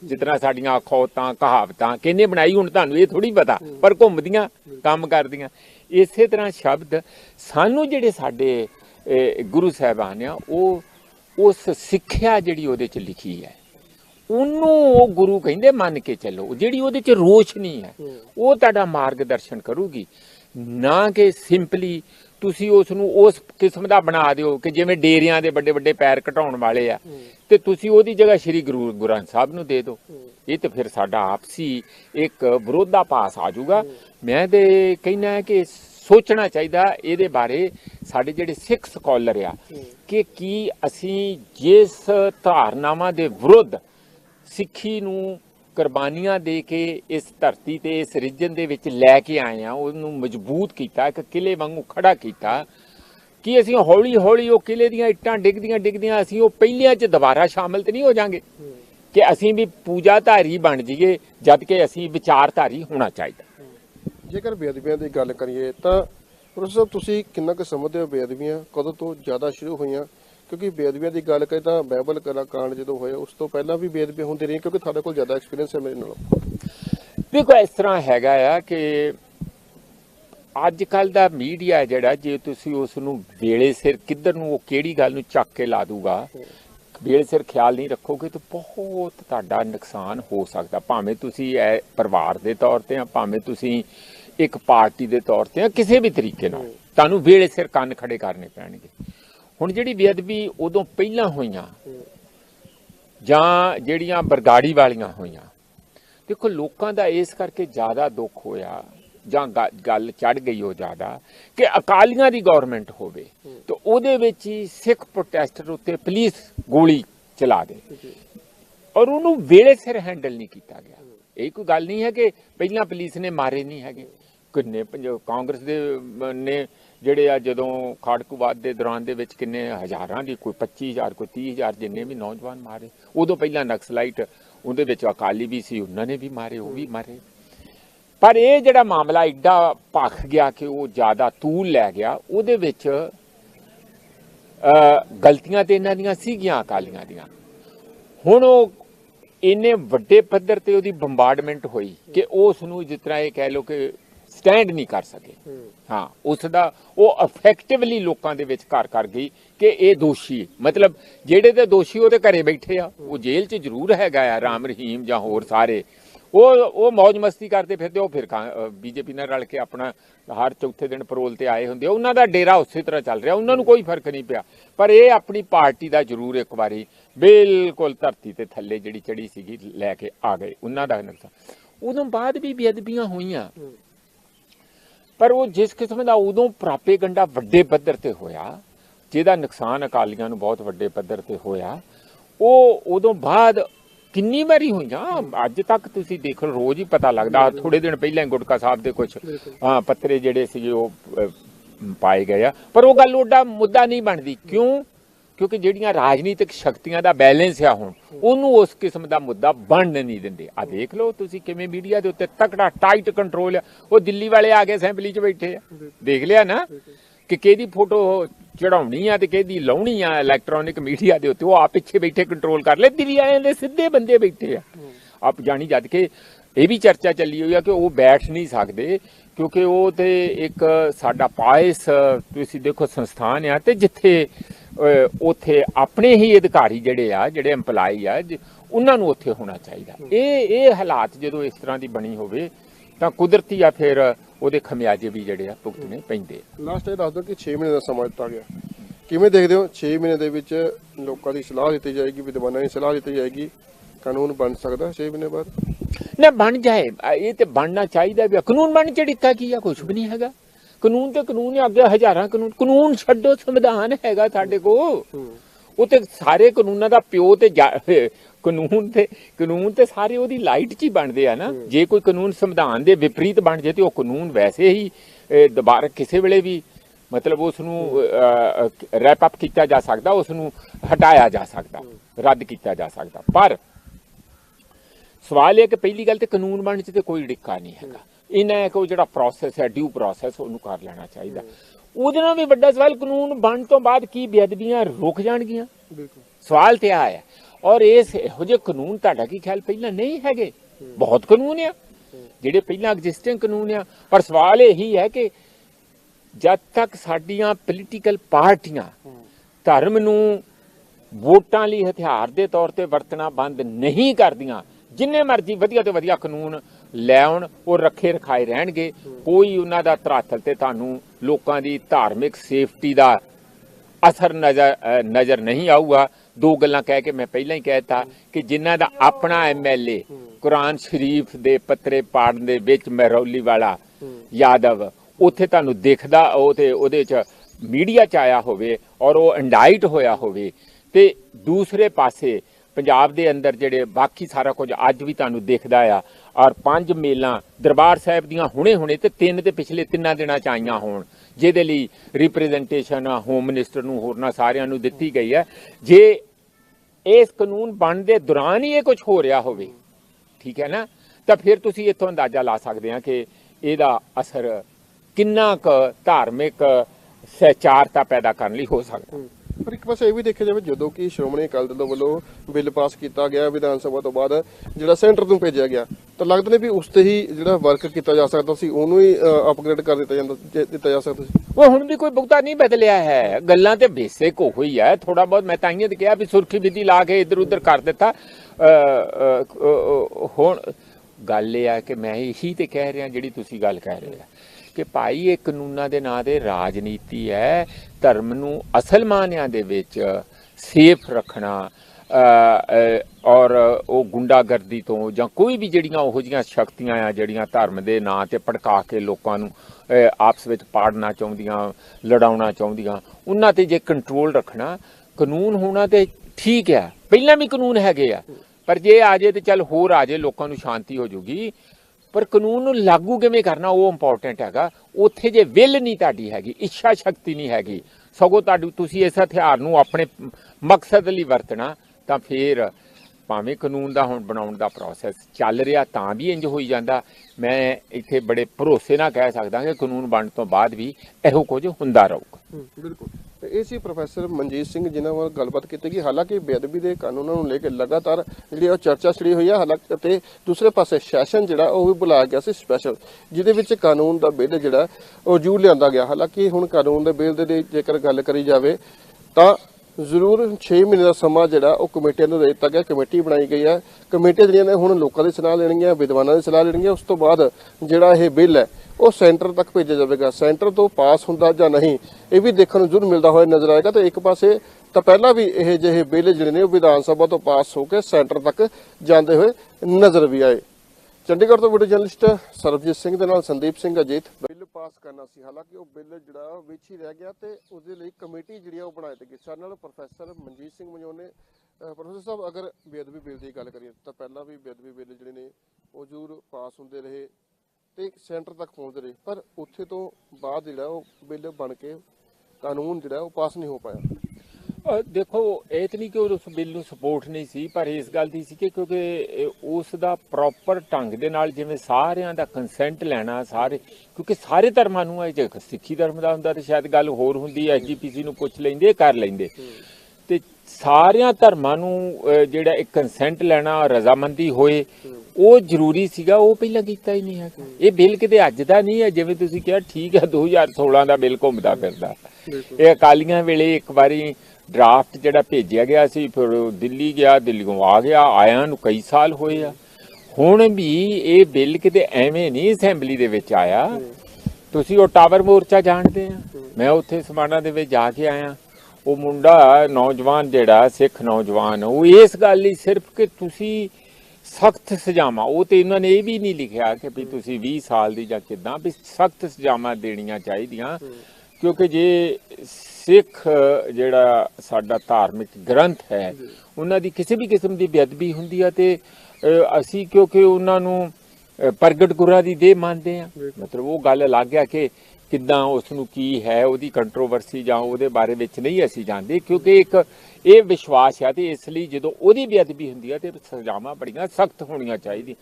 ਜਿਤਨਾ ਸਾਡੀਆਂ ਅਖੌਤਾਂ ਕਹਾਵਤਾਂ, ਕਿਹਨੇ ਬਣਾਈ ਹੁਣ ਤੁਹਾਨੂੰ ਇਹ ਥੋੜੀ ਪਤਾ, ਪਰ ਘੁੰਮਦੀਆਂ, ਕੰਮ ਕਰਦੀਆਂ। ਇਸੇ ਤਰ੍ਹਾਂ ਸ਼ਬਦ ਸਾਨੂੰ ਜਿਹੜੇ ਸਾਡੇ ਗੁਰੂ ਸਾਹਿਬਾਨ ਆ, ਉਹ ਉਸ ਸਿੱਖਿਆ ਜਿਹੜੀ ਉਹਦੇ ਚ ਲਿਖੀ ਹੈ ਉਹਨੂੰ ਉਹ ਗੁਰੂ ਕਹਿੰਦੇ ਮੰਨ ਕੇ ਚੱਲੋ ਜਿਹੜੀ ਉਹਦੇ ਚ ਰੋਸ਼ਨੀ ਹੈ ਉਹ ਤੁਹਾਡਾ ਮਾਰਗਦਰਸ਼ਨ ਕਰੂਗੀ। ਨਾ ਕਿ ਸਿੰਪਲੀ ਤੁਸੀਂ ਉਸ ਨੂੰ ਉਸ ਕਿਸਮ ਦਾ ਬਣਾ ਦਿਓ ਕਿ ਜਿਵੇਂ ਡੇਰਿਆਂ ਦੇ ਵੱਡੇ ਵੱਡੇ ਪੈਰ ਘਟਾਉਣ ਵਾਲੇ ਆ ਤੇ ਤੁਸੀਂ ਉਹਦੀ ਜਗ੍ਹਾ ਸ੍ਰੀ ਗੁਰੂ ਗ੍ਰੰਥ ਸਾਹਿਬ ਨੂੰ ਦੇ ਦਿਓ। ਇਹ ਤੇ ਫਿਰ ਸਾਡਾ ਆਪਸੀ ਇੱਕ ਵਿਰੋਧਾਭਾਸ ਆ ਜਾਊਗਾ। ਮੈਂ ਤੇ ਕਹਿਣਾ ਹੈ ਕਿ ਸੋਚਣਾ ਚਾਹੀਦਾ ਇਹਦੇ ਬਾਰੇ ਸਾਡੇ ਜਿਹੜੇ ਸਿੱਖ ਸਕਾਲਰ ਆ ਕਿ ਕੀ ਅਸੀਂ ਜਿਸ ਧਾਰਨਾਵਾਂ ਦੇ ਵਿਰੁੱਧ ਸਿੱਖੀ ਨੂੰ ਕੁਰਬਾਨੀਆਂ ਦੇ ਕੇ ਇਸ ਧਰਤੀ ਤੇ ਇਸ ਰਿਜਨ ਦੇ ਵਿੱਚ ਲੈ ਕੇ ਆਏ ਆ ਉਹਨੂੰ ਮਜ਼ਬੂਤ ਕੀਤਾ ਇੱਕ ਕਿਲੇ ਵਾਂਗੂ ਖੜਾ ਕੀਤਾ ਕਿ ਅਸੀਂ ਹੌਲੀ ਹੌਲੀ ਉਹ ਕਿਲੇ ਦੀਆਂ ਇੱਟਾਂ ਡਿੱਗਦੀਆਂ ਡਿੱਗਦੀਆਂ ਅਸੀਂ ਉਹ ਪਹਿਲਿਆਂ 'ਚ ਦੁਬਾਰਾ ਸ਼ਾਮਿਲ ਤੇ ਨਹੀਂ ਹੋ ਜਾਾਂਗੇ। ਕਿ ਅਸੀਂ ਵੀ ਪੂਜਾਧਾਰੀ ਬਣ ਜਾਈਏ ਜਦ ਕਿ ਅਸੀਂ ਵਿਚਾਰਧਾਰੀ ਹੋਣਾ ਚਾਹੀਦਾ। ਜੇਕਰ ਬੇਅਦਬੀਆਂ ਦੀ ਗੱਲ ਕਰੀਏ ਤਾਂ ਪ੍ਰੋਫੈਸਰ ਸਾਹਿਬ, ਤੁਸੀਂ ਕਿੰਨਾ ਕੁ ਸਮਝਦੇ ਹੋ ਬੇਅਦਬੀਆਂ? ਕਦੋਂ ਤੋਂ ਜ਼ਿਆਦਾ ਸ਼ੁਰੂ ਹੋਈਆਂ? ਕਿਉਂਕਿ ਬੇਅਦਬੀਆਂ ਦੀ ਗੱਲ ਕਰੀਏ ਤਾਂ ਬਾਈਬਲ ਕਲਾ ਜਦੋਂ ਹੋਇਆ, ਉਸ ਤੋਂ ਪਹਿਲਾਂ ਵੀ ਬੇਅਦਬੀਆਂ ਹੁੰਦੀ ਰਹੀਆਂ, ਕਿਉਂਕਿ ਤੁਹਾਡੇ ਕੋਲ ਜ਼ਿਆਦਾ ਐਕਸਪੀਰੀਅੰਸ ਹੈ ਮੇਰੇ ਨਾਲੋਂ। ਦੇਖੋ, ਇਸ ਤਰ੍ਹਾਂ ਹੈਗਾ ਆ ਕਿ ਅੱਜ ਕੱਲ ਦਾ ਮੀਡੀਆ ਜਿਹੜਾ, ਜੇ ਤੁਸੀਂ ਉਸ ਨੂੰ ਵੇਲੇ ਸਿਰ ਕਿੱਧਰ ਨੂੰ, ਉਹ ਕਿਹੜੀ ਗੱਲ ਨੂੰ ਚੱਕ ਕੇ ਲਾ ਦੂਗਾ, ਵੇਲੇ ਸਿਰ ਖਿਆਲ ਨਹੀਂ ਰੱਖੋਗੇ ਤਾਂ ਬਹੁਤ ਤੁਹਾਡਾ ਨੁਕਸਾਨ ਹੋ ਸਕਦਾ। ਭਾਵੇਂ ਤੁਸੀਂ ਇਹ ਪਰਿਵਾਰ ਦੇ ਤੌਰ ਤੇ ਆ, ਭਾਵੇਂ ਤੁਸੀਂ ਇੱਕ ਪਾਰਟੀ ਦੇ ਤੌਰ ਤੇ ਆ ਕਿਸੇ ਵੀ ਤਰੀਕੇ ਨਾਲ, ਤੁਹਾਨੂੰ ਵੇਲੇ ਸਿਰ ਕੰਨ ਖੜੇ ਕਰਨੇ ਪੈਣਗੇ। ਹੁਣ ਜਿਹੜੀ ਬੇਅਦਬੀ ਉਦੋਂ ਪਹਿਲਾਂ ਹੋਈਆਂ, ਜਾਂ ਜਿਹੜੀਆਂ ਬਰਗਾੜੀ ਵਾਲੀਆਂ ਹੋਈਆਂ, ਦੇਖੋ ਲੋਕਾਂ ਦਾ ਇਸ ਕਰਕੇ ਜ਼ਿਆਦਾ ਦੁੱਖ ਹੋਇਆ, ਜਾਂ ਗੱਲ ਚੜ ਗਈ ਉਹ ਜ਼ਿਆਦਾ, ਕਿ ਅਕਾਲੀਆਂ ਦੀ ਗਵਰਨਮੈਂਟ ਹੋਵੇ, ਤੇ ਉਹਦੇ ਵਿੱਚ ਹੀ ਸਿੱਖ ਪ੍ਰੋਟੈਸਟਰ ਉੱਤੇ ਪੁਲਿਸ ਗੋਲੀ ਚਲਾ ਦੇ। ਔਰ ਉਹਨੂੰ ਵੇਲੇ ਸਿਰ ਹੈਂਡਲ ਨਹੀਂ ਕੀਤਾ ਗਿਆ। ਇਹ ਕੋਈ ਗੱਲ ਨਹੀਂ ਹੈ ਕਿ ਪਹਿਲਾਂ ਪੁਲਿਸ ਨੇ ਮਾਰੇ ਨਹੀਂ ਹੈਗੇ। ਕਿੰਨੇ ਪੰਜ- ਕਾਂਗਰਸ ਦੇ ਨੇ ਜਿਹੜੇ ਆ ਜਦੋਂ ਖਾੜਕੂਵਾਦ ਦੇ ਦੌਰਾਨ ਦੇ ਵਿੱਚ ਕਿੰਨੇ ਹਜ਼ਾਰਾਂ ਦੀ, ਕੋਈ 25000 ਕੋਈ 30000 ਜਿੰਨੇ ਵੀ ਨੌਜਵਾਨ ਮਾਰੇ, ਉਦੋਂ ਪਹਿਲਾਂ ਨਕਸਲਾਈਟ ਉਹਦੇ ਵਿੱਚ ਅਕਾਲੀ ਵੀ ਸੀ, ਉਹਨਾਂ ਨੇ ਵੀ ਮਾਰੇ, ਉਹ ਵੀ ਮਾਰੇ। ਪਰ ਇਹ ਜਿਹੜਾ ਮਾਮਲਾ ਇੱਡਾ ਭਖ ਗਿਆ ਕਿ ਉਹ ਜ਼ਿਆਦਾ ਤੂਲ ਲੈ ਗਿਆ, ਉਹਦੇ ਵਿੱਚ ਗਲਤੀਆਂ ਤੇ ਇਹਨਾਂ ਦੀਆਂ ਸੀਗੀਆਂ, ਅਕਾਲੀਆਂ ਦੀਆਂ। ਹੁਣ ਉਹ ਇੰਨੇ ਵੱਡੇ ਪੱਧਰ ਤੇ ਉਹਦੀ ਬੰਬਾਰਡਮੈਂਟ ਹੋਈ ਕਿ ਉਸ ਨੂੰ ਜਿਸ ਤਰ੍ਹਾਂ ਇਹ ਕਹਿ ਲੋ ਕਿ ਸਟੈਂਡ ਨਹੀਂ ਕਰ ਸਕੇ। ਹਾਂ। ਉਸ ਦਾ ਉਹ ਇਫੈਕਟਿਵਲੀ ਲੋਕਾਂ ਦੇ ਵਿੱਚ ਘਰ ਕਰ ਗਈ ਕਿ ਇਹ ਦੋਸ਼ੀ। ਮਤਲਬ ਜਿਹੜੇ ਤੇ ਦੋਸ਼ੀ ਉਹ ਤੇ ਘਰੇ ਬੈਠੇ ਆ ਉਹ ਜੇਲ੍ਹ 'ਚ ਜ਼ਰੂਰ ਹੈਗਾ ਆ ਰਾਮ ਰਹੀਮ ਜਾਂ ਹੋਰ ਸਾਰੇ। ਉਹ ਉਹ ਮौज ਮਸਤੀ ਕਰਦੇ ਫਿਰਦੇ ਉਹ ਫਿਰ ਬੀਜੇਪੀ ਨਾਲ ਰਲ ਕੇ ਆਪਣਾ ਹਰ ਚੌਥੇ ਦਿਨ ਪਰੋਲ ਤੇ ਆਏ ਹੁੰਦੇ। ਉਹਨਾਂ ਦਾ ਡੇਰਾ ਉਸੇ ਤਰ੍ਹਾਂ ਚੱਲ ਰਿਹਾ ਉਹਨਾਂ ਨੂੰ ਕੋਈ ਫ਼ਰਕ ਨਹੀਂ ਪਿਆ। ਪਰ ਇਹ ਆਪਣੀ ਪਾਰਟੀ ਦਾ ਜ਼ਰੂਰ ਇੱਕ ਵਾਰੀ ਬਿਲਕੁਲ ਧਰਤੀ ਤੇ ਥੱਲੇ ਜਿਹੜੀ ਚੜੀ ਸੀਗੀ ਲੈ ਕੇ ਆ ਗਏ। ਉਹਨਾਂ ਦਾ ਨੁਕਸਾਨ। ਉਦੋਂ ਬਾਅਦ ਵੀ ਬੇਅਦਬੀਆਂ ਹੋਈਆਂ। ਪਰ ਉਹ ਜਿਸ ਕਿਸਮ ਦਾ ਉਦੋਂ ਪ੍ਰਾਪੇ ਗੰਡਾ ਵੱਡੇ ਪੱਧਰ ਤੇ ਹੋਇਆ ਜਿਹਦਾ ਨੁਕਸਾਨ ਅਕਾਲੀਆਂ ਨੂੰ ਬਹੁਤ ਵੱਡੇ ਪੱਧਰ ਤੇ ਹੋਇਆ ਉਹ ਉਦੋਂ ਬਾਅਦ ਕਿੰਨੀ ਵਾਰੀ ਹੋਈਆਂ ਅੱਜ ਤੱਕ ਤੁਸੀਂ ਦੇਖ ਲਓ ਰੋਜ਼ ਹੀ ਪਤਾ ਲੱਗਦਾ। ਥੋੜੇ ਦਿਨ ਪਹਿਲਾਂ ਹੀ ਗੁਟਕਾ ਸਾਹਿਬ ਦੇ ਕੁਝ ਹਾਂ ਪੱਤਰੇ ਜਿਹੜੇ ਸੀਗੇ ਉਹ ਪਾਏ ਗਏ ਆ। ਪਰ ਉਹ ਗੱਲ ਉਹਦਾ ਮੁੱਦਾ ਨਹੀਂ ਬਣਦੀ। ਕਿਉਂ? ਕਿਉਂਕਿ ਜਿਹੜੀਆਂ ਰਾਜਨੀਤਿਕ ਸ਼ਕਤੀਆਂ ਦਾ ਬੈਲੈਂਸ ਆ ਹੁਣ, ਉਹਨੂੰ ਉਸ ਕਿਸਮ ਦਾ ਮੁੱਦਾ ਬਣਨ ਨਹੀਂ ਦਿੰਦੇ। ਆ ਦੇਖ ਲਓ ਤੁਸੀਂ ਕਿਵੇਂ ਮੀਡੀਆ ਦੇ ਉੱਤੇ ਤਕੜਾ ਟਾਈਟ ਕੰਟਰੋਲ ਆ, ਉਹ ਦਿੱਲੀ ਵਾਲੇ ਆ ਕੇ ਅਸੈਂਬਲੀ 'ਚ ਬੈਠੇ ਆ। ਦੇਖ ਲਿਆ ਨਾ ਕਿ ਕਿਹਦੀ ਫੋਟੋ ਚੜਾਉਣੀ ਆ ਤੇ ਕਿਹਦੀ ਲਾਉਣੀ ਆ ਇਲੈਕਟ੍ਰੋਨਿਕ ਮੀਡੀਆ ਦੇ ਉੱਤੇ, ਉਹ ਆ ਪਿੱਛੇ ਬੈਠੇ ਕੰਟਰੋਲ ਕਰ ਲੈ ਦਿੱਲੀ ਵਾਲਿਆਂ ਦੇ ਸਿੱਧੇ ਬੰਦੇ ਬੈਠੇ ਆ। ਆਪ ਜਾਣੀ ਜਦ ਕਿ ਇਹ ਵੀ ਚਰਚਾ ਚੱਲੀ ਹੋਈ ਆ ਕਿ ਉਹ ਬੈਠ ਨਹੀਂ ਸਕਦੇ, ਕਿਉਂਕਿ ਉਹ ਤੇ ਇੱਕ ਸਾਡਾ ਪਾਇਸ, ਤੁਸੀਂ ਦੇਖੋ ਸੰਸਥਾਨ ਆ ਤੇ ਜਿੱਥੇ ਉੱਥੇ ਆਪਣੇ ਹੀ ਅਧਿਕਾਰੀ ਜਿਹੜੇ ਆ ਜਿਹੜੇ EMPLOYE ਆ ਉਹਨਾਂ ਨੂੰ ਉੱਥੇ ਹੋਣਾ ਚਾਹੀਦਾ। ਇਹ ਇਹ ਹਾਲਾਤ ਜਦੋਂ ਇਸ ਤਰ੍ਹਾਂ ਦੀ ਬਣੀ ਹੋਵੇ ਤਾਂ ਕੁਦਰਤੀ ਆ ਫਿਰ ਉਹਦੇ ਖਮਿਆਜੇ ਵੀ ਜਿਹੜੇ ਆ ਭੁਗਤਣੇ ਪੈਂਦੇ ਲਾਸਟ ਇਹ ਦੱਸ ਦਿਓ ਕਿ 6 ਮਹੀਨੇ ਦਾ ਸਮਾਂ ਦਿੱਤਾ ਗਿਆ। ਕਿਵੇਂ ਦੇਖਦੇ ਹੋ? 6 ਮਹੀਨੇ ਦੇ ਵਿੱਚ ਲੋਕਾਂ ਦੀ ਸਲਾਹ ਦਿੱਤੀ ਜਾਏਗੀ ਵਿਦਵਾਨਾਂ ਦੀ ਸਲਾਹ ਦਿੱਤੀ ਜਾਏਗੀ। ਕਾਨੂੰਨ ਬਣ ਸਕਦਾ 6 ਮਹੀਨੇ ਬਾਅਦ? ਨਾ ਬਣ ਜਾਏ। ਇਹ ਤੇ ਬਣਨਾ ਚਾਹੀਦਾ ਵੀ। ਕਾਨੂੰਨ ਬਣ ਚੜਿੱਤਾ ਕੀ ਆ? ਕੁਝ ਵੀ ਨਹੀਂ ਹੈਗਾ। ਕਾਨੂੰਨ ਤੇ ਕਾਨੂੰਨ ਆ ਅੱਗੇ ਹਜ਼ਾਰਾਂ ਕਾਨੂੰਨ ਕਾਨੂੰਨ ਛੱਡੋ ਸੰਵਿਧਾਨ ਹੈਗਾ ਸਾਡੇ ਕੋ ਉਹ ਤੇ ਸਾਰੇ ਕਾਨੂੰਨਾਂ ਦਾ ਪਿਓ ਤੇ ਕਾਨੂੰਨ ਤੇ ਕਾਨੂੰਨ ਤੇ ਸਾਰੇ ਉਹਦੀ ਲਾਈਟ 'ਚ ਹੀ ਬਣਦੇ ਆ ਨਾ। ਜੇ ਕੋਈ ਕਾਨੂੰਨ ਸੰਵਿਧਾਨ ਦੇ ਵਿਪਰੀਤ ਬਣ ਜੇ ਤੇ ਉਹ ਕਾਨੂੰਨ ਵੈਸੇ ਹੀ ਦੁਬਾਰਾ ਕਿਸੇ ਵੇਲੇ ਵੀ ਮਤਲਬ ਉਸ ਨੂੰ ਰੈਪ ਅਪ ਕੀਤਾ ਜਾ ਸਕਦਾ ਉਸ ਨੂੰ ਹਟਾਇਆ ਜਾ ਸਕਦਾ ਰੱਦ ਕੀਤਾ ਜਾ ਸਕਦਾ। ਪਰ ਸਵਾਲ ਇਹ ਹੈ ਕਿ ਪਹਿਲੀ ਗੱਲ ਤੇ ਕਾਨੂੰਨ ਬਣਨ ਚ ਤੇ ਕੋਈ ਡਿੱਕਾ ਨਹੀਂ ਹੈਗਾ। ਇਹਨਾਂ ਉਹ ਜਿਹੜਾ ਪ੍ਰੋਸੈਸ ਹੈ ਡਿਊ ਪ੍ਰੋਸੈਸ ਉਹਨੂੰ ਕਰ ਲੈਣਾ ਚਾਹੀਦਾ। ਉਹਦੇ ਨਾਲ ਵੀ ਵੱਡਾ ਸਵਾਲ ਕਾਨੂੰਨ ਬਣਨ ਤੋਂ ਬਾਅਦ ਕੀ ਬੇਅਦਬੀਆਂ ਰੁਕ ਜਾਣਗੀਆਂ? ਬਿਲਕੁਲ। ਸਵਾਲ ਤੇ ਆ ਹੈ। ਔਰ ਇਸ ਇਹੋ ਜਿਹੇ ਕਾਨੂੰਨ ਤੁਹਾਡਾ ਕੀ ਖਿਆਲ ਪਹਿਲਾਂ ਨਹੀਂ ਹੈਗੇ? ਬਹੁਤ ਕਾਨੂੰਨ ਆ। ਜਿਹੜੇ ਪਹਿਲਾਂ ਐਗਜ਼ਿਸਟਿੰਗ ਕਾਨੂੰਨ ਆ। ਪਰ ਸਵਾਲ ਇਹੀ ਹੈ ਕਿ ਜਦ ਤੱਕ ਸਾਡੀਆਂ ਪੋਲੀਟੀਕਲ ਪਾਰਟੀਆਂ ਧਰਮ ਨੂੰ ਵੋਟਾਂ ਲਈ ਹਥਿਆਰ ਦੇ ਤੌਰ ਤੇ ਵਰਤਣਾ ਬੰਦ ਨਹੀਂ ਕਰਦੀਆਂ ਜਿੰਨੇ ਮਰਜ਼ੀ ਵਧੀਆ ਤੋਂ ਵਧੀਆ ਕਾਨੂੰਨ ਲੈ ਆਉਣ, ਉਹ ਰੱਖੇ ਰਖਾਏ ਰਹਿਣਗੇ। ਕੋਈ ਉਹਨਾਂ ਦਾ ਧਰਾਤਲ ਤੇ ਤੁਹਾਨੂੰ ਲੋਕਾਂ ਦੀ ਧਾਰਮਿਕ ਸੇਫਟੀ ਦਾ ਅਸਰ ਨਜ਼ਰ ਨਜ਼ਰ ਨਹੀਂ ਆਊਗਾ। ਦੋ ਗੱਲਾਂ ਕਹਿ ਕੇ ਮੈਂ ਪਹਿਲਾਂ ਹੀ ਕਹਿਤਾ ਕਿ ਜਿਨ੍ਹਾਂ ਦਾ ਆਪਣਾ ਐਮਐਲਏ ਕੁਰਾਨ ਸ਼ਰੀਫ ਦੇ ਪੱਤਰੇ ਪਾੜਨ ਦੇ ਵਿੱਚ ਮਹਿਰੌਲੀ ਵਾਲਾ ਯਾਦਵ, ਉੱਥੇ ਤੁਹਾਨੂੰ ਦੇਖਦਾ, ਉਹ ਤੇ ਉਹਦੇ ਚ ਮੀਡੀਆ ਚ ਆਇਆ ਹੋਵੇ ਔਰ ਉਹ ਇੰਡਾਈਟ ਹੋਇਆ ਹੋਵੇ ਤੇ ਦੂਸਰੇ ਪਾਸੇ ਪੰਜਾਬ ਦੇ ਅੰਦਰ ਜਿਹੜੇ ਬਾਕੀ ਸਾਰਾ ਕੁਝ ਅੱਜ ਵੀ ਤੁਹਾਨੂੰ ਦੇਖਦਾ ਆ ਔਰ ਪੰਜ ਮੇਲਾਂ ਦਰਬਾਰ ਸਾਹਿਬ ਦੀਆਂ ਹੁਣੇ-ਹੁਣੇ ਤੇ ਤਿੰਨ ਤੇ ਪਿਛਲੇ ਤਿੰਨਾਂ ਦਿਨਾਂ ਚ ਆਈਆਂ ਹੋਣ, ਜਿਹਦੇ ਲਈ ਰਿਪਰੈਜ਼ੈਂਟੇਸ਼ਨ ਹੋਮ ਮਿਨਿਸਟਰ ਨੂੰ ਹੋਰਨਾਂ ਸਾਰਿਆਂ ਨੂੰ ਦਿੱਤੀ ਗਈ ਹੈ ਜੇ ਇਸ ਕਾਨੂੰਨ ਬਣ ਦੇ ਦੌਰਾਨ ਹੀ ਇਹ ਕੁਝ ਹੋ ਰਿਹਾ ਹੋਵੇ, ਠੀਕ ਹੈ ਨਾ? ਤਾਂ ਫਿਰ ਤੁਸੀਂ ਇੱਥੋਂ ਅੰਦਾਜ਼ਾ ਲਾ ਸਕਦੇ ਆ ਕਿ ਇਹਦਾ ਅਸਰ ਕਿੰਨਾ ਕੁ ਧਾਰਮਿਕ ਸਹਿਚਾਰਤਾ ਪੈਦਾ ਕਰਨ ਲਈ ਹੋ ਸਕਦਾ। ਪਰ ਇੱਕ ਪਾਸੇ ਇਹ ਵੀ ਦੇਖਿਆ ਜਾਵੇ, ਜਦੋਂ ਕਿ ਸ਼੍ਰੋਮਣੀ ਅਕਾਲੀ ਦਲ ਵੱਲੋਂ ਬਿੱਲ ਪਾਸ ਕੀਤਾ ਗਿਆ ਵਿਧਾਨ ਸਭਾ ਤੋਂ ਬਾਅਦ, ਜਿਹੜਾ ਸੈਂਟਰ ਤੋਂ ਭੇਜਿਆ ਗਿਆ, ਤਾਂ ਲੱਗਦਾ ਨੇ ਵੀ ਉਸ ਤੇ ਹੀ ਜਿਹੜਾ ਵਰਕ ਕੀਤਾ ਜਾ ਸਕਦਾ ਸੀ, ਉਹਨੂੰ ਹੀ ਅਪਗ੍ਰੇਡ ਕਰ ਦਿੱਤਾ ਜਾਂਦਾ ਦਿੱਤਾ ਜਾ ਸਕਦਾ ਸੀ। ਉਹ ਹੁਣ ਵੀ ਕੋਈ ਬੁਗਤਾ ਨਹੀਂ ਬਦਲਿਆ ਹੈ। ਗੱਲਾਂ ਤੇ ਬੇਸਿਕ ਹੋ ਹੈ ਥੋੜਾ ਬਹੁਤ ਮੈਂ ਤਾਂ ਹੀ ਕਿਹਾ ਵੀ ਸੁਰਖੀ ਵਿਧੀ ਲਾ ਕੇ ਇੱਧਰ ਉੱਧਰ ਕਰ ਦਿੱਤਾ। ਹੁਣ ਗੱਲ ਇਹ ਆ ਕਿ ਮੈਂ ਇਹੀ ਤੇ ਕਹਿ ਰਿਹਾ ਜਿਹੜੀ ਤੁਸੀਂ ਗੱਲ ਕਹਿ ਰਹੇ ਆ। ਕਿ ਭਾਈ ਇਹ ਕਾਨੂੰਨਾਂ ਦੇ ਨਾਂ ਤੇ ਰਾਜਨੀਤੀ ਹੈ, ਧਰਮ ਨੂੰ ਅਸਲ ਮਾਨਿਆਂ ਦੇ ਵਿੱਚ ਸੇਫ ਰੱਖਣਾ ਔਰ ਉਹ ਗੁੰਡਾਗਰਦੀ ਤੋਂ ਜਾਂ ਕੋਈ ਵੀ ਜਿਹੜੀਆਂ ਉਹੋ ਜੀਆਂ ਸ਼ਕਤੀਆਂ ਆ, ਜਿਹੜੀਆਂ ਧਰਮ ਦੇ ਨਾਂ ਤੇ ਭੜਕਾ ਕੇ ਲੋਕਾਂ ਨੂੰ ਆਪਸ ਵਿੱਚ ਪਾੜਨਾ ਚਾਹੁੰਦੀਆਂ, ਲੜਾਉਣਾ ਚਾਹੁੰਦੀਆਂ, ਉਹਨਾਂ ਤੇ ਜੇ ਕੰਟਰੋਲ ਰੱਖਣਾ, ਕਾਨੂੰਨ ਹੋਣਾ ਤੇ ਠੀਕ ਆ ਪਹਿਲਾਂ ਵੀ ਕਾਨੂੰਨ ਹੈਗੇ ਆ, ਪਰ ਜੇ ਆ ਜੇ ਤੇ ਚੱਲ ਹੋਰ ਆ ਜੇ, ਲੋਕਾਂ ਨੂੰ ਸ਼ਾਂਤੀ ਹੋ ਜੂਗੀ। ਪਰ ਕਾਨੂੰਨ ਨੂੰ ਲਾਗੂ ਕਿਵੇਂ ਕਰਨਾ ਉਹ ਇੰਪੋਰਟੈਂਟ ਹੈਗਾ। ਉੱਥੇ ਜੇ ਵਿਲ ਨਹੀਂ ਤੁਹਾਡੀ ਹੈਗੀ, ਇੱਛਾ ਸ਼ਕਤੀ ਨਹੀਂ ਹੈਗੀ, ਸਗੋਂ ਤੁਹਾਡੀ, ਤੁਸੀਂ ਇਸ ਹਥਿਆਰ ਨੂੰ ਆਪਣੇ ਮਕਸਦ ਲਈ ਵਰਤਣਾ, ਤਾਂ ਫਿਰ ਭਾਵੇਂ ਕਾਨੂੰਨ ਦਾ ਹੁਣ ਬਣਾਉਣ ਦਾ ਪ੍ਰੋਸੈਸ ਚੱਲ ਰਿਹਾ, ਤਾਂ ਵੀ ਇੰਜ ਹੋਈ ਜਾਂਦਾ। ਮੈਂ ਇੱਥੇ ਬੜੇ ਭਰੋਸੇ ਨਾਲ ਕਹਿ ਸਕਦਾ ਕਿ ਕਾਨੂੰਨ ਬਣਨ ਤੋਂ ਬਾਅਦ ਵੀ ਇਹੋ ਕੁਝ ਹੁੰਦਾ ਰਹੂਗਾ। ਬਿਲਕੁਲ। ਤੇ ਇਹ ਸੀ ਪ੍ਰੋਫੈਸਰ ਮਨਜੀਤ ਸਿੰਘ ਜਿਨ੍ਹਾਂ ਨਾਲ ਗੱਲਬਾਤ ਕੀਤੀ ਗਈ। ਹਾਲਾਂਕਿ ਬੇਅਦਬੀ ਦੇ ਕਾਨੂੰਨਾਂ ਨੂੰ ਲੈ ਕੇ ਲਗਾਤਾਰ ਜਿਹੜੀ ਉਹ ਚਰਚਾ ਛਿੜੀ ਹੋਈ ਹੈ ਹਾਲਾਂਕਿ ਤੇ ਦੂਸਰੇ ਪਾਸੇ ਸੈਸ਼ਨ ਜਿਹੜਾ, ਉਹ ਵੀ ਬੁਲਾਇਆ ਗਿਆ ਸੀ ਸਪੈਸ਼ਲ, ਜਿਹਦੇ ਵਿੱਚ ਕਾਨੂੰਨ ਦਾ ਬਿੱਲ ਜਿਹੜਾ, ਉਹ ਜੂ ਲਿਆਂਦਾ ਗਿਆ। ਹਾਲਾਂਕਿ ਹੁਣ ਕਾਨੂੰਨ ਦੇ ਬਿੱਲ ਦੇ ਜੇਕਰ ਗੱਲ ਕਰੀ ਜਾਵੇ, ਤਾਂ ਜ਼ਰੂਰ 6 ਮਹੀਨੇ ਦਾ ਸਮਾਂ ਜਿਹੜਾ, ਉਹ ਕਮੇਟੀਆਂ ਨੂੰ ਦੇ ਦਿੱਤਾ ਗਿਆ ਕਮੇਟੀ ਬਣਾਈ ਗਈ ਹੈ। ਕਮੇਟੀਆਂ ਜਿਹੜੀਆਂ ਨੇ ਹੁਣ ਲੋਕਾਂ ਦੀ ਸਲਾਹ ਲੈਣਗੀਆਂ, ਵਿਦਵਾਨਾਂ ਦੀ ਸਲਾਹ ਲੈਣਗੀਆਂ। ਉਸ ਤੋਂ ਬਾਅਦ ਜਿਹੜਾ ਇਹ ਬਿੱਲ ਹੈ, ਉਹ ਸੈਂਟਰ ਤੱਕ ਭੇਜਿਆ ਜਾਵੇਗਾ। ਸੈਂਟਰ ਤੋਂ ਪਾਸ ਹੁੰਦਾ ਜਾਂ ਨਹੀਂ, ਇਹ ਵੀ ਦੇਖਣ ਨੂੰ ਜ਼ਰੂਰ ਮਿਲਦਾ ਹੋਇਆ ਨਜ਼ਰ ਆਏਗਾ। ਤੇ ਇੱਕ ਪਾਸੇ ਤਾਂ ਪਹਿਲਾਂ ਵੀ ਇਹ ਜਿਹੇ ਬਿੱਲ ਜਿਹੜੇ ਨੇ, ਉਹ ਵਿਧਾਨ ਸਭਾ ਤੋਂ ਪਾਸ ਹੋ ਕੇ ਸੈਂਟਰ ਤੱਕ ਜਾਂਦੇ ਹੋਏ ਨਜ਼ਰ ਵੀ ਆਏ। ਚੰਡੀਗੜ੍ਹ ਤੋਂ ਵੀਡੀਓ ਜਰਨਲਿਸਟ ਸਰਬਜੀਤ ਸਿੰਘ ਦੇ ਨਾਲ ਸੰਦੀਪ ਸਿੰਘ ਅਜੀਤ। ਬਿੱਲ ਪਾਸ ਕਰਨਾ ਸੀ, ਹਾਲਾਂਕਿ ਉਹ ਬਿੱਲ ਜਿਹੜਾ ਵਿੱਚ ਹੀ ਰਹਿ ਗਿਆ ਤੇ ਉਹਦੇ ਲਈ ਕਮੇਟੀ ਜਿਹੜੀ ਆ ਉਹ ਬਣਾਈ ਗਈ। ਸਾਡੇ ਨਾਲ ਪ੍ਰੋਫੈਸਰ ਮਨਜੀਤ ਸਿੰਘ ਮਨਜੋਨ ਨੇ ਪ੍ਰੋਫੈਸਰ ਸਾਹਿਬ, ਅਗਰ ਬੇਅਦਬੀ ਬਿੱਲ ਦੀ ਗੱਲ ਕਰੀਏ ਤਾਂ ਪਹਿਲਾਂ ਵੀ ਬੇਅਦਬੀ ਬਿੱਲ ਜਿਹੜੇ ਨੇ ਉਹ ਜ਼ਰੂਰ ਪਾਸ ਹੁੰਦੇ ਰਹੇ ਤੇ ਸੈਂਟਰ ਤੱਕ ਪਹੁੰਚਦੇ ਰਹੇ, ਪਰ ਉੱਥੇ ਤੋਂ ਬਾਅਦ ਜਿਹੜਾ ਉਹ ਬਿੱਲ ਬਣ ਕੇ ਕਾਨੂੰਨ ਜਿਹੜਾ ਉਹ ਪਾਸ ਨਹੀਂ ਹੋ ਪਾਇਆ। ਦੇਖੋ ਇਹ ਤਾਂ ਨਹੀਂ ਕਿ ਉਸ ਬਿੱਲ ਨੂੰ ਸਪੋਰਟ ਨਹੀਂ ਸੀ ਪਰ ਇਸ ਗੱਲ ਦੀ ਸੀ ਕਿ ਕਿਉਂਕਿ ਇਹ ਉਸ ਦਾ ਪ੍ਰੋਪਰ ਢੰਗ ਦੇ ਨਾਲ ਜਿਵੇਂ ਸਾਰਿਆਂ ਦਾ ਕੰਸੈਂਟ ਲੈਣਾ ਸਾਰੇ ਕਿਉਂਕਿ ਸਾਰੇ ਧਰਮਾਂ ਨੂੰ ਹੈ ਜੇ ਸਿੱਖੀ ਧਰਮ ਦਾ ਹੁੰਦਾ ਤੇ ਸ਼ਾਇਦ ਗੱਲ ਹੋਰ ਹੁੰਦੀ ਐਜੀਪੀਸੀ ਨੂੰ ਪੁੱਛ ਲੈਂਦੇ ਕਰ ਲੈਂਦੇ। ਤੇ ਸਾਰਿਆਂ ਧਰਮਾਂ ਨੂੰ ਜਿਹੜਾ ਇੱਕ ਕੰਸੈਂਟ ਲੈਣਾ ਰਜ਼ਾਮੰਦੀ ਹੋਏ ਉਹ ਜ਼ਰੂਰੀ ਸੀਗਾ ਉਹ ਪਹਿਲਾਂ ਕੀਤਾ ਹੀ ਨਹੀਂ ਹੈਗਾ। ਇਹ ਬਿੱਲ ਕਿਤੇ ਅੱਜ ਦਾ ਨਹੀਂ ਹੈ ਜਿਵੇਂ ਤੁਸੀਂ ਕਿਹਾ ਠੀਕ ਹੈ 2016 ਦਾ ਬਿੱਲ ਘੁੰਮਦਾ ਫਿਰਦਾ। ਇਹ ਅਕਾਲੀਆਂ ਵੇਲੇ ਇੱਕ ਵਾਰੀ ਡਰਾਫਟ ਜਿਹੜਾ ਭੇਜਿਆ ਗਿਆ ਸੀ, ਫਿਰ ਦਿੱਲੀ ਗਿਆ, ਦਿੱਲੀੋਂ ਆ ਗਿਆ, ਆਇਆ ਨੂੰ ਕਈ ਸਾਲ ਹੋਏ ਆ। ਹੁਣ ਵੀ ਇਹ ਬਿੱਲ ਕਿਤੇ ਐਵੇਂ ਨਹੀਂ ਅਸੈਂਬਲੀ ਦੇ ਵਿੱਚ ਆਇਆ। ਤੁਸੀਂ ਉਹ ਟਾਵਰ ਮੋਰਚਾ ਜਾਣਦੇ ਆ। ਮੈਂ ਉੱਥੇ ਸਮਾਣਾ ਦੇ ਵਿੱਚ ਜਾ ਕੇ ਆਇਆ। ਉਹ ਮੁੰਡਾ ਨੌਜਵਾਨ ਜਿਹੜਾ, ਸਿੱਖ ਨੌਜਵਾਨ, ਉਹ ਇਸ ਗੱਲ ਲਈ ਸਿਰਫ ਕਿ ਤੁਸੀਂ ਸਖਤ ਸਜ਼ਾਵਾਂ, ਉਹ ਤੇ ਇਹਨਾਂ ਨੇ ਇਹ ਵੀ ਨਹੀਂ ਲਿਖਿਆ ਕਿ ਵੀ ਤੁਸੀਂ 20 ਸਾਲ ਦੀ ਜਾਂ ਕਿਦਾਂ ਵੀ ਸਖਤ ਸਜ਼ਾਵਾਂ ਦੇਣੀਆਂ ਚਾਹੀਦੀਆਂ। ਕਿਉਂਕਿ ਜੇ ਸਿੱਖ ਜਿਹੜਾ ਸਾਡਾ ਧਾਰਮਿਕ ਗ੍ਰੰਥ ਹੈ ਉਹਨਾਂ ਦੀ ਕਿਸੇ ਵੀ ਕਿਸਮ ਦੀ ਬੇਅਦਬੀ ਹੁੰਦੀ ਆ ਤੇ ਅਸੀਂ ਕਿਉਂਕਿ ਉਹਨਾਂ ਨੂੰ ਪ੍ਰਗਟ ਗੁਰਾਂ ਦੀ ਦੇਹ ਮੰਨਦੇ ਆ। ਮਤਲਬ ਉਹ ਗੱਲ ਅਲੱਗ ਆ ਕਿ ਕਿੱਦਾਂ ਉਸ ਨੂੰ ਕੀ ਹੈ ਉਹਦੀ ਕੰਟਰੋਵਰਸੀ ਜਾਂ ਉਹਦੇ ਬਾਰੇ ਵਿੱਚ ਨਹੀਂ ਅਸੀਂ ਜਾਣਦੇ ਕਿਉਂਕਿ ਇੱਕ ਇਹ ਵਿਸ਼ਵਾਸ ਹੈ ਤੇ ਇਸ ਲਈ ਜਦੋਂ ਉਹਦੀ ਬੇਅਦਬੀ ਹੁੰਦੀ ਹੈ ਤੇ ਸਜ਼ਾਵਾਂ ਬੜੀਆਂ ਸਖਤ ਹੋਣੀਆਂ ਚਾਹੀਦੀਆਂ।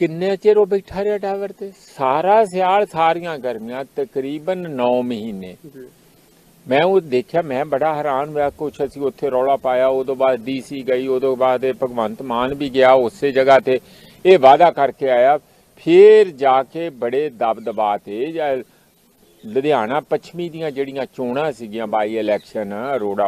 ਕਿੰਨੇ ਚਿਰ ਉਹ ਬੈਠਾ ਰਿਹਾ ਟਾਵਰ ਤੇ? ਸਾਰਾ ਸਿਆਲ ਸਾਰੀਆਂ ਗਰਮੀਆਂ ਤਕਰੀਬਨ 9 ਮਹੀਨੇ। ਮੈਂ ਉਹ ਦੇਖਿਆ, ਮੈਂ ਬੜਾ ਹੈਰਾਨ ਹੋਇਆ, ਕੁਛ ਅਸੀਂ ਉੱਥੇ ਰੌਲਾ ਪਾਇਆ, ਉਦੋਂ ਬਾਅਦ ਡੀਸੀ ਗਈ, ਉਦੋਂ ਬਾਅਦ ਇਹ ਭਗਵੰਤ ਮਾਨ ਵੀ ਗਿਆ ਉਸੇ ਜਗ੍ਹਾ ਤੇ। ਇਹ ਵਾਅਦਾ ਕਰਕੇ ਆਇਆ, ਫਿਰ ਜਾ ਕੇ ਬੜੇ ਦਬਦਬਾ ਤੇ ਜਾਂ ਲੁਧਿਆਣਾ ਪੱਛਮੀ ਦੀਆਂ ਜਿਹੜੀਆਂ ਚੋਣਾਂ ਸੀਗੀਆਂ ਬਾਈ ਇਲੈਕਸ਼ਨ ਅਰੋੜਾ